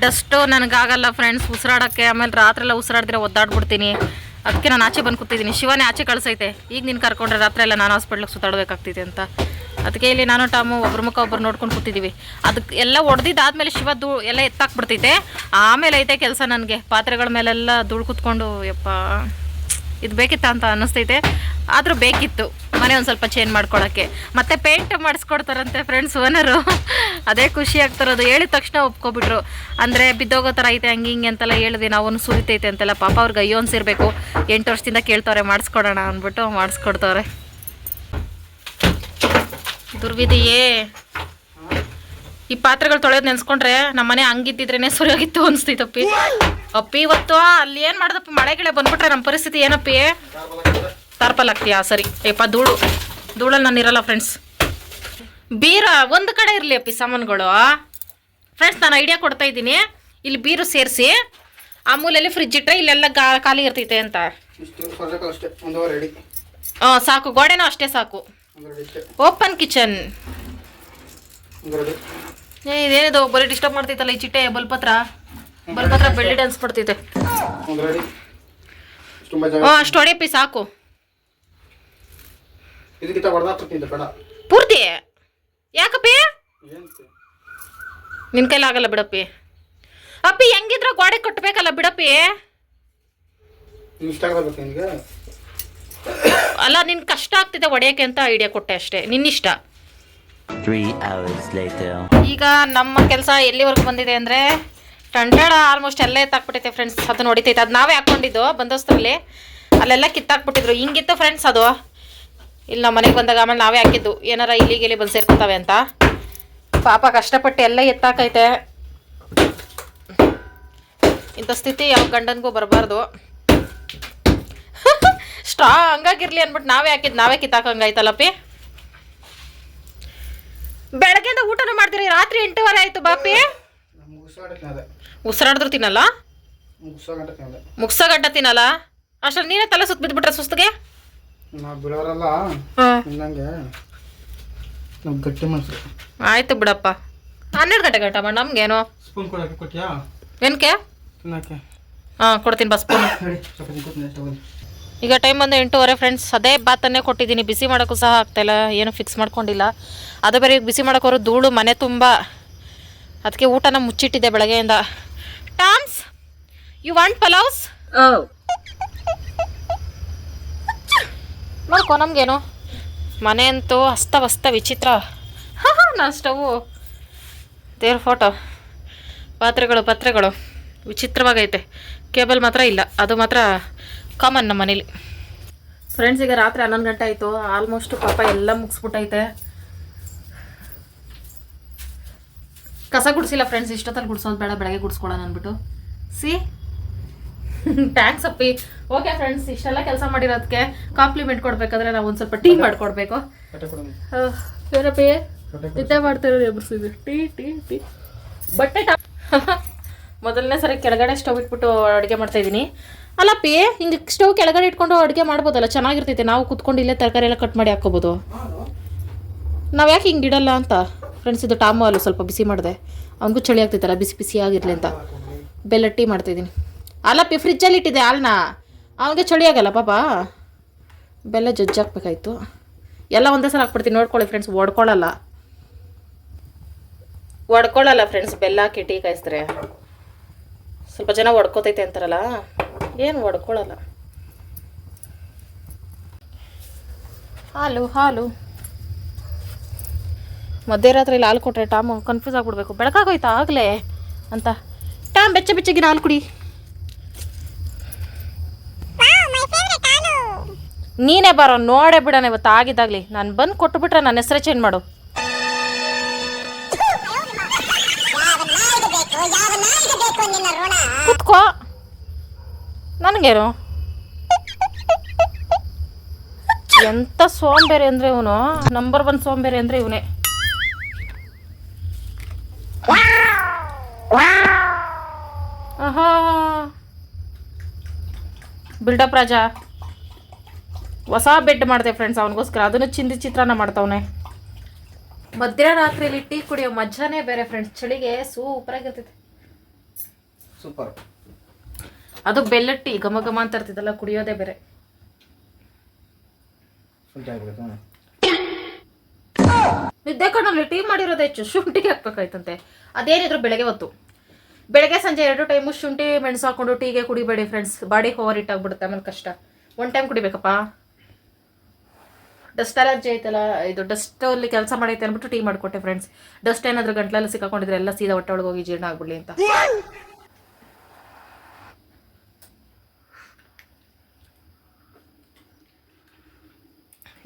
Speaker 1: ಡಸ್ಟು ನನಗಾಗಲ್ಲ ಫ್ರೆಂಡ್ಸ್ ಉಸಿರಾಡೋಕ್ಕೆ, ಆಮೇಲೆ ರಾತ್ರಿ ಎಲ್ಲ ಉಸಿರಾಡಿದ್ರೆ ಒದ್ದಾಡ್ಬಿಡ್ತೀನಿ. ಅದಕ್ಕೆ ನಾನು ಆಚೆ ಬಂದು ಕೂತಿದ್ದೀನಿ. ಶಿವನೇ ಆಚೆ ಕಳ್ಸೈತೆ. ಈಗ ನೀನು ಕರ್ಕೊಂಡ್ರೆ ರಾತ್ರಿ ಎಲ್ಲ ನಾನು ಹಾಸ್ಪಿಟ್ಲಿಗೆ ಸುತ್ತಾಡಬೇಕಾಗ್ತಿದೆ ಅಂತ. ಅದಕ್ಕೆ ಇಲ್ಲಿ ನಾನು, ಟಾಮು, ಒಬ್ರ ಮುಖ ಒಬ್ರು ನೋಡ್ಕೊಂಡು ಕೂತಿದ್ದೀವಿ ಅದಕ್ಕೆ ಎಲ್ಲ ಒಡೆದಿದ್ದಾದ್ಮೇಲೆ ಶಿವ ಧೂ, ಎಲ್ಲ ಎತ್ತಾಕ್ಬಿಡ್ತೈತೆ. ಆಮೇಲೆ ಐತೆ ಕೆಲಸ ನನಗೆ. ಪಾತ್ರೆಗಳ ಮೇಲೆಲ್ಲ ಧೂಳು ಕೂತ್ಕೊಂಡು, ಯಪ್ಪ, ಇದು ಬೇಕಿತ್ತ ಅಂತ ಅನ್ನಿಸ್ತೈತೆ. ಆದರೂ ಬೇಕಿತ್ತು, ಮನೆ ಒಂದು ಸ್ವಲ್ಪ ಚೇಂಜ್ ಮಾಡ್ಕೊಳ್ಳೋಕ್ಕೆ ಮತ್ತೆ ಪೇಂಟ್ ಮಾಡಿಸ್ಕೊಡ್ತಾರಂತೆ ಫ್ರೆಂಡ್ಸ್ ಓನರು ಅದೇ ಖುಷಿ ಆಗ್ತಿರೋದು ಹೇಳಿದ ತಕ್ಷಣ ಒಪ್ಕೊಬಿಟ್ರು. ಅಂದರೆ ಬಿದ್ದೋಗೋ ಥರ ಐತೆ, ಹಂಗೆ ಹಿಂಗೆ ಅಂತೆಲ್ಲ ಹೇಳಿದ್ವಿ. ನಾವು ಸುರಿತೈತೆ ಅಂತೆಲ್ಲ. ಪಾಪ ಅವ್ರಿಗೆ ಅಯ್ಯೋ ಅನ್ಸಿರ್ಬೇಕು. ಎಂಟು ವರ್ಷದಿಂದ ಕೇಳ್ತವ್ರೆ, ಮಾಡಿಸ್ಕೊಡೋಣ ಅಂದ್ಬಿಟ್ಟು ಮಾಡಿಸ್ಕೊಡ್ತವ್ರೆ. ದುರ್ವಿಧಿಯೇ ಈ ಪಾತ್ರೆಗಳು ತೊಳೆಯೋದು ನೆನ್ಸ್ಕೊಂಡ್ರೆ ನಮ್ಮನೆ ಹಂಗಿದ್ದಿದ್ರೇನೆ ಸುರಿಯೋಗಿತ್ತು ಅನ್ಸ್ತೈತಪ್ಪಿ ಅಪ್ಪಿ. ಇವತ್ತು ಅಲ್ಲಿ ಏನು ಮಾಡ್ದಪ್ಪ? ಮಳೆ ಗಿಳೆ ಬಂದ್ಬಿಟ್ರೆ ನಮ್ಮ ಪರಿಸ್ಥಿತಿ ಏನಪ್ಪಿ? ತಾರ್ಪಲ್ ಸರಿ. ಏಪ್ಪ ಧೂಳು. ಧೂಳಲ್ಲಿ ನಾನು ಇರಲ್ಲ ಫ್ರೆಂಡ್ಸ್ ಬೀರ ಒಂದು ಕಡೆ ಇರಲಿ ಅಪ್ಪಿ ಸಾಮಾನುಗಳು. ಫ್ರೆಂಡ್ಸ್ ನಾನು ಐಡಿಯಾ ಕೊಡ್ತಾ ಇದ್ದೀನಿ. ಇಲ್ಲಿ ಬೀರು ಸೇರಿಸಿ ಆಮೂಲಲ್ಲಿ ಫ್ರಿಜ್ ಇಟ್ಟರೆ ಇಲ್ಲೆಲ್ಲ ಗಾ ಖಾಲಿ ಇರ್ತೈತೆ ಅಂತ. ಹಾಂ ಸಾಕು. ಗೋಡೆನೂ ಅಷ್ಟೇ ಸಾಕು. ಓಪನ್ ಕಿಚನ್ ಏ ಇದೇನಿದು? ಬರೀ ಡಿಸ್ಟರ್ಬ್ ಮಾಡ್ತೈತಲ್ಲ ಈ ಚಿಟ್ಟೆ ಬಲ್ಪತ್ರ? ಬಲ್ಪತ್ರ ಬೆಳ್ಳಿ ಡ್ಯಾನ್ಸ್ ಮಾಡ್ತೈತೆ. ಹಾಂ ಅಷ್ಟು ಹೊಡೆಯಪ್ಪಿ ಸಾಕು ಪೂರ್ತಿ? ಯಾಕಪ್ಪಿ? ನಿನ್ ಕೈಲಿ ಆಗಲ್ಲ ಬಿಡಪ್ಪಿ. ಅಪ್ಪಿ ಹೆಂಗಿದ್ರ ಗೋಡೆ ಕಟ್ಟಬೇಕಲ್ಲ ಬಿಡಪ್ಪಿ. ಅಲ್ಲ ನಿನ್ ಕಷ್ಟ ಆಗ್ತಿದೆ ಒಡೆಯಕ್ಕೆ ಅಂತ ಐಡಿಯಾ ಕೊಟ್ಟೆ ಅಷ್ಟೇ. ನಿನ್ನಿಷ್ಟ?
Speaker 5: Three hours later.
Speaker 1: ಈಗ ನಮ್ಮ ಕೆಲಸ ಎಲ್ಲಿವರೆಗೂ ಬಂದಿದೆ ಅಂದರೆ ಟಂಟಾಡ ಆಲ್ಮೋಸ್ಟ್ ಎಲ್ಲ ಎತ್ತಾಕ್ಬಿಟ್ಟೈತೆ ಫ್ರೆಂಡ್ಸ್ ಅದು ಹೊಡಿತೈತೆ ಅದು ನಾವೇ ಹಾಕ್ಕೊಂಡಿದ್ದು ಬಂದೋಸ್ತರಲ್ಲಿ. ಅಲ್ಲೆಲ್ಲ ಕಿತ್ತಾಕ್ಬಿಟ್ಟಿದ್ರು. ಹಿಂಗಿತ್ತು ಫ್ರೆಂಡ್ಸ್ ಅದು. ಇಲ್ಲಿ ನಮ್ಮ ಮನೆಗೆ ಬಂದಾಗ ಆಮೇಲೆ ನಾವೇ ಹಾಕಿದ್ದು. ಏನಾರ ಇಲ್ಲಿಗೆ ಇಲ್ಲಿ ಬಂದು ಸೇರ್ಕೊತಾವೆ ಅಂತ. ಪಾಪ ಕಷ್ಟಪಟ್ಟು ಎಲ್ಲ ಎತ್ತಾಕೈತೆ. ಇಂಥ ಸ್ಥಿತಿ ಯಾವ ಗಂಡನಿಗೂ ಬರಬಾರ್ದು. ಸ್ಟ್ರಾಂಗ್ ಹಂಗಾಗಿರ್ಲಿ ಅಂದ್ಬಿಟ್ಟು ನಾವೇ ಹಾಕಿದ್ ನಾವೇ ಕಿತ್ತಾಕಂಗಾಯ್ತಲ್ಲಪ್ಪಿ? ಬೆಳಗ್ಗೆಯಿಂದ ಊಟನೂ ಮಾಡ್ತೀರಿ ರಾತ್ರಿ ಎಂಟೂವರೆ ಆಯ್ತು ಬಾಪಿ. ಉಸಿರಾಡಿದ್ರು ತಿನ್ನಲ್ಲ. ಮುಗ್ಸಗಡ್ಡ ತಿನ್ನಲ್ಲ? ಅಷ್ಟ್ರ ನೀನೇ ತಲೆ ಸುತ್ತ ಬಿದ್ಬಿಟ್ರೆ ಸುಸ್ತಿಗೆ? ಆಯ್ತು ಬಿಡಪ್ಪ. ಹನ್ನೆರಡು ಗಂಟೆ ಗಂಟ ಮಾಡಿ ನಮ್ಗೇನು? ಏನಕ್ಕೆ?
Speaker 2: ತಿನ್ನಕ್ಕೆ.
Speaker 1: ಹಾಂ ಕೊಡ್ತೀನಿ ಬಸ್ <coughs> ಸ್ಪೂನ್ ಈಗ ಟೈಮ್ ಬಂದು ಎಂಟೂವರೆ ಫ್ರೆಂಡ್ಸ್ ಅದೇ ಬಾತನ್ನೇ ಕೊಟ್ಟಿದ್ದೀನಿ. ಬಿಸಿ ಮಾಡೋಕ್ಕೂ ಸಹ ಆಗ್ತಾಯಿಲ್ಲ ಏನು ಫಿಕ್ಸ್ ಮಾಡ್ಕೊಂಡಿಲ್ಲ. ಅದು ಬೇರೆ ಈಗ ಬಿಸಿ ಮಾಡೋಕ್ಕೋರು ಧೂಳು ಮನೆ ತುಂಬ. ಅದಕ್ಕೆ ಊಟನ ಮುಚ್ಚಿಟ್ಟಿದೆ ಬೆಳಗ್ಗೆಯಿಂದ. ಟಾಮ್ಸ್ ಯು ವಾಂಟ್ ಪಲಾವ್ಸ್ ನೋಡ್ಕೊ ನಮಗೇನು? ಮನೆ ಅಂತೂ ಅಸ್ತವಸ್ತ ವಿಚಿತ್ರ. ಹಾಂ ಹಾಂ ನಾ ಸ್ಟವು ದೇವ್ರ ಫೋಟೋ ಪಾತ್ರೆಗಳು ಪತ್ರೆಗಳು. ವಿಚಿತ್ರವಾಗೈತೆ. ಕೇಬಲ್ ಮಾತ್ರ ಇಲ್ಲ. ಅದು ಮಾತ್ರ ಕಾಮನ್ ನಮ್ಮ ಮನೇಲಿ. ಫ್ರೆಂಡ್ಸ್ ಈಗ ರಾತ್ರಿ ಹನ್ನೊಂದು ಗಂಟೆ ಆಯಿತು. ಆಲ್ಮೋಸ್ಟ್ ಪಾಪ ಎಲ್ಲ ಮುಗಿಸ್ಬಿಟ್ಟೈತೆ. ಕಸ ಗುಡಿಸಿಲ್ಲ ಫ್ರೆಂಡ್ಸ್ ಇಷ್ಟೊತ್ತಲ್ಲಿ ಗುಡಿಸೋದು ಬೇಡ ಬೆಳಗ್ಗೆ ಗುಡಿಸ್ಕೊಳ್ಳೋಣ ಅಂದ್ಬಿಟ್ಟು. ಸಿ ಥ್ಯಾಂಕ್ಸ್ <laughs> ಅಪ್ಪಿ. ಓಕೆ ಫ್ರೆಂಡ್ಸ್ ಇಷ್ಟೆಲ್ಲ ಕೆಲಸ ಮಾಡಿರೋದಕ್ಕೆ ಕಾಂಪ್ಲಿಮೆಂಟ್ ಕೊಡಬೇಕಾದ್ರೆ ನಾವು ಒಂದು ಸ್ವಲ್ಪ ಟೀ ಮಾಡಿಕೊಡ್ಬೇಕು. ಏನಪ್ಪಿ ನಿದ್ದೆ ಮಾಡ್ತಿರೋದು ಎಬ್ರಿಸಿದ್ವಿ ಟೀ ಟೀ ಟೀ ಬಟ್ಟೆ ಟಾ <laughs> ಮೊದಲನೇ ಸರಿ ಕೆಳಗಡೆ ಸ್ಟವ್ ಇಟ್ಬಿಟ್ಟು ಅಡುಗೆ ಮಾಡ್ತಾ ಇದ್ದೀನಿ ಅಲ್ಲಪ್ಪಿ ಹಿಂಗೆ ಸ್ಟವ್ ಕೆಳಗಡೆ ಇಟ್ಕೊಂಡು ಅಡುಗೆ ಮಾಡ್ಬೋದಲ್ಲ, ಚೆನ್ನಾಗಿರ್ತೈತೆ. ನಾವು ಕುತ್ಕೊಂಡು ಇಲ್ಲೇ ತರಕಾರಿ ಎಲ್ಲ ಕಟ್ ಮಾಡಿ ಹಾಕೋಬೋದು ನಾವು ಯಾಕೆ ಹಿಂಗೆ ಇಡಲ್ಲ ಅಂತ? ಫ್ರೆಂಡ್ಸ್ ಇದು ಟಾಮು ಅಲ್ಲ ಸ್ವಲ್ಪ ಬಿಸಿ ಮಾಡಿದೆ. ಅವನಿಗೂ ಚಳಿ ಆಗ್ತೈತಲ್ಲ, ಬಿಸಿ ಬಿಸಿ ಆಗಿರಲಿ ಅಂತ. ಬೆಲ್ಲ ಟೀ ಮಾಡ್ತಿದ್ದೀನಿ ಅಲ್ಲಪ್ಪಿ ಫ್ರಿಜ್ಜಲ್ಲಿ ಇಟ್ಟಿದ್ದೆ ಹಾಲನ್ನ ಅವನಿಗೆ ಚಳಿ ಆಗಲ್ಲ, ಪಾಪ. ಬೆಲ್ಲ ಜಜ್ಜಿ ಹಾಕ್ಬೇಕಾಯ್ತು ಎಲ್ಲ ಒಂದೇ ಸಲ ಹಾಕ್ಬಿಡ್ತೀನಿ. ನೋಡ್ಕೊಳ್ಳಿ ಫ್ರೆಂಡ್ಸ್ ಒಡ್ಕೊಳ್ಳಲ್ಲ. ಒಡ್ಕೊಳ್ಳಲ್ಲ ಫ್ರೆಂಡ್ಸ್ ಬೆಲ್ಲ ಹಾಕಿ ಟೀ ಕಾಯಿಸ್ತಾರೆ. ಸ್ವಲ್ಪ ಜನ ಒಡ್ಕೋತೈತೆ ಅಂತಾರಲ್ಲ. ಏನು ಒಡ್ಕೊಳ್ಳಲ್ಲ ಹಾಲು ಹಾಲು. ಮಧ್ಯರಾತ್ರಿಲಿ ಹಾಲು ಕೊಟ್ಟರೆ ಟಾಮು ಕನ್ಫ್ಯೂಸ್ ಆಗಿಬಿಡ್ಬೇಕು. ಬೆಳಕಾಗೋಯ್ತಾ ಆಗಲೇ ಅಂತ. ಟಾಮ್ ಬೆಚ್ಚ ಬೆಚ್ಚಗಿನ ಹಾಲು ಕುಡಿ. ನೀನೇ ಬಾರೋ ನೋಡೇ ಬಿಡೋಣ ಇವತ್ತು ಆಗಿದ್ದಾಗಲಿ. ನಾನು ಬಂದು ಕೊಟ್ಟುಬಿಟ್ರೆ ನನ್ನ ಹೆಸರೇ ಚೇಂಜ್ ಮಾಡು. ಕುತ್ಕೋ. ನನಗೇನು? ಎಂಥ ಸೋಂಬೇರಿ ಅಂದರೆ ಇವನು? ನಂಬರ್ ಒನ್ ಸೋಂಬೇರಿ ಅಂದರೆ ಇವನೇ. ಆಹಾ. ಬಿಲ್ಡಪ್ ರಾಜ. ಹೊಸ ಬೆಡ್ ಮಾಡಿದೆ ಫ್ರೆಂಡ್ಸ್ ಅವನಿಗೋಸ್ಕರ. ಅದನ್ನು ಚಿಂದಿ ಚಿತ್ರಾನ್ನ ಮಾಡ್ತಾವನೆ. ಮಧ್ಯರಾತ್ರಿಯಲ್ಲಿ ಟೀ ಕುಡಿಯೋ ಮಜಾನೇ ಬೇರೆ ಫ್ರೆಂಡ್ಸ್ ಚಳಿಗೆ ಸೂಪರ್ ಆಗಿರ್ತೈತೆ.
Speaker 2: ಸೂಪರ್
Speaker 1: ಅದು ಬೆಲ್ಲ ಟೀ ಘಮ ಘಮ ಅಂತ ಇರ್ತಿದ್ದಲ್ಲ ಕುಡಿಯೋದೇ ಬೇರೆ.
Speaker 2: ಶುಂಠಿ
Speaker 1: ನಿದ್ದೆ ಕಣ್ಣಲ್ಲಿ ಟೀ ಮಾಡಿರೋದೇ ಹೆಚ್ಚು. ಶುಂಠಿಗೆ ಹಾಕ್ಬೇಕಾಯ್ತಂತೆ. ಅದೇನಿದ್ರು ಬೆಳಗ್ಗೆ ಹೊತ್ತು. ಬೆಳಗ್ಗೆ ಸಂಜೆ ಎರಡು ಟೈಮು ಶುಂಠಿ ಮೆಣಸು ಹಾಕೊಂಡು ಟೀಗೆ ಕುಡಿಬೇಡಿ ಫ್ರೆಂಡ್ಸ್ ಬಾಡಿ ಓವರ್ ಇಟ್ ಆಗ್ಬಿಡುತ್ತೆ ಆಮೇಲೆ ಕಷ್ಟ. ಒನ್ ಟೈಮ್ ಕುಡಿಬೇಕಪ್ಪ. ಡಸ್ಟ್ ಅಲರ್ಜಿ ಐತಲ್ಲ ಇದು ಡಸ್ಟ್ ಅಲ್ಲಿ ಕೆಲಸ ಮಾಡೈತೆ ಅಂದ್ಬಿಟ್ಟು ಟೀ ಮಾಡಿಕೊಟ್ಟೆ ಫ್ರೆಂಡ್ಸ್ ಡಸ್ಟ್ ಏನಾದರೂ ಗಂಟ್ಲಲ್ಲಿ ಸಿಕ್ಕಾಕೊಂಡಿದ್ರೆ ಎಲ್ಲ ಸೀದಾ ಹೊಟ್ಟೆ ಒಳಗೆ ಹೋಗಿ ಜೀರ್ಣ ಆಗ್ಬಿಡ್ಲಿ ಅಂತ.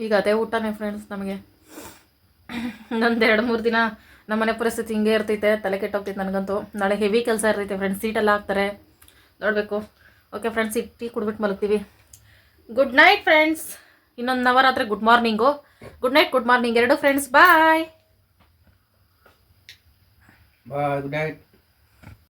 Speaker 1: ಈಗ ಅದೇ ಊಟನೇ ಫ್ರೆಂಡ್ಸ್ ನಮಗೆ. ಇನ್ನೊಂದು ಎರಡು ಮೂರು ದಿನ ನಮ್ಮನೆ ಪರಿಸ್ಥಿತಿ ಹಿಂಗೆ ಇರ್ತೈತೆ, ತಲೆ ಕೆಟ್ಟೋಗ್ತೈತೆ ನನಗಂತೂ. ನಾಳೆ ಹೆವಿ ಕೆಲಸ ಇರ್ತೈತೆ ಫ್ರೆಂಡ್ಸ್ ಸೀಟೆಲ್ಲ ಹಾಕ್ತಾರೆ. ನೋಡಬೇಕು. ಓಕೆ ಫ್ರೆಂಡ್ಸ್ ಈಗ ಟೀ ಕುಡ್ಬಿಟ್ಟು ಮಲಗ್ತೀವಿ. ಗುಡ್ ನೈಟ್ ಫ್ರೆಂಡ್ಸ್ ಇನ್ನೊಂದು Navratri good morning good night good morning ಎರಡು friends bye
Speaker 2: bye good night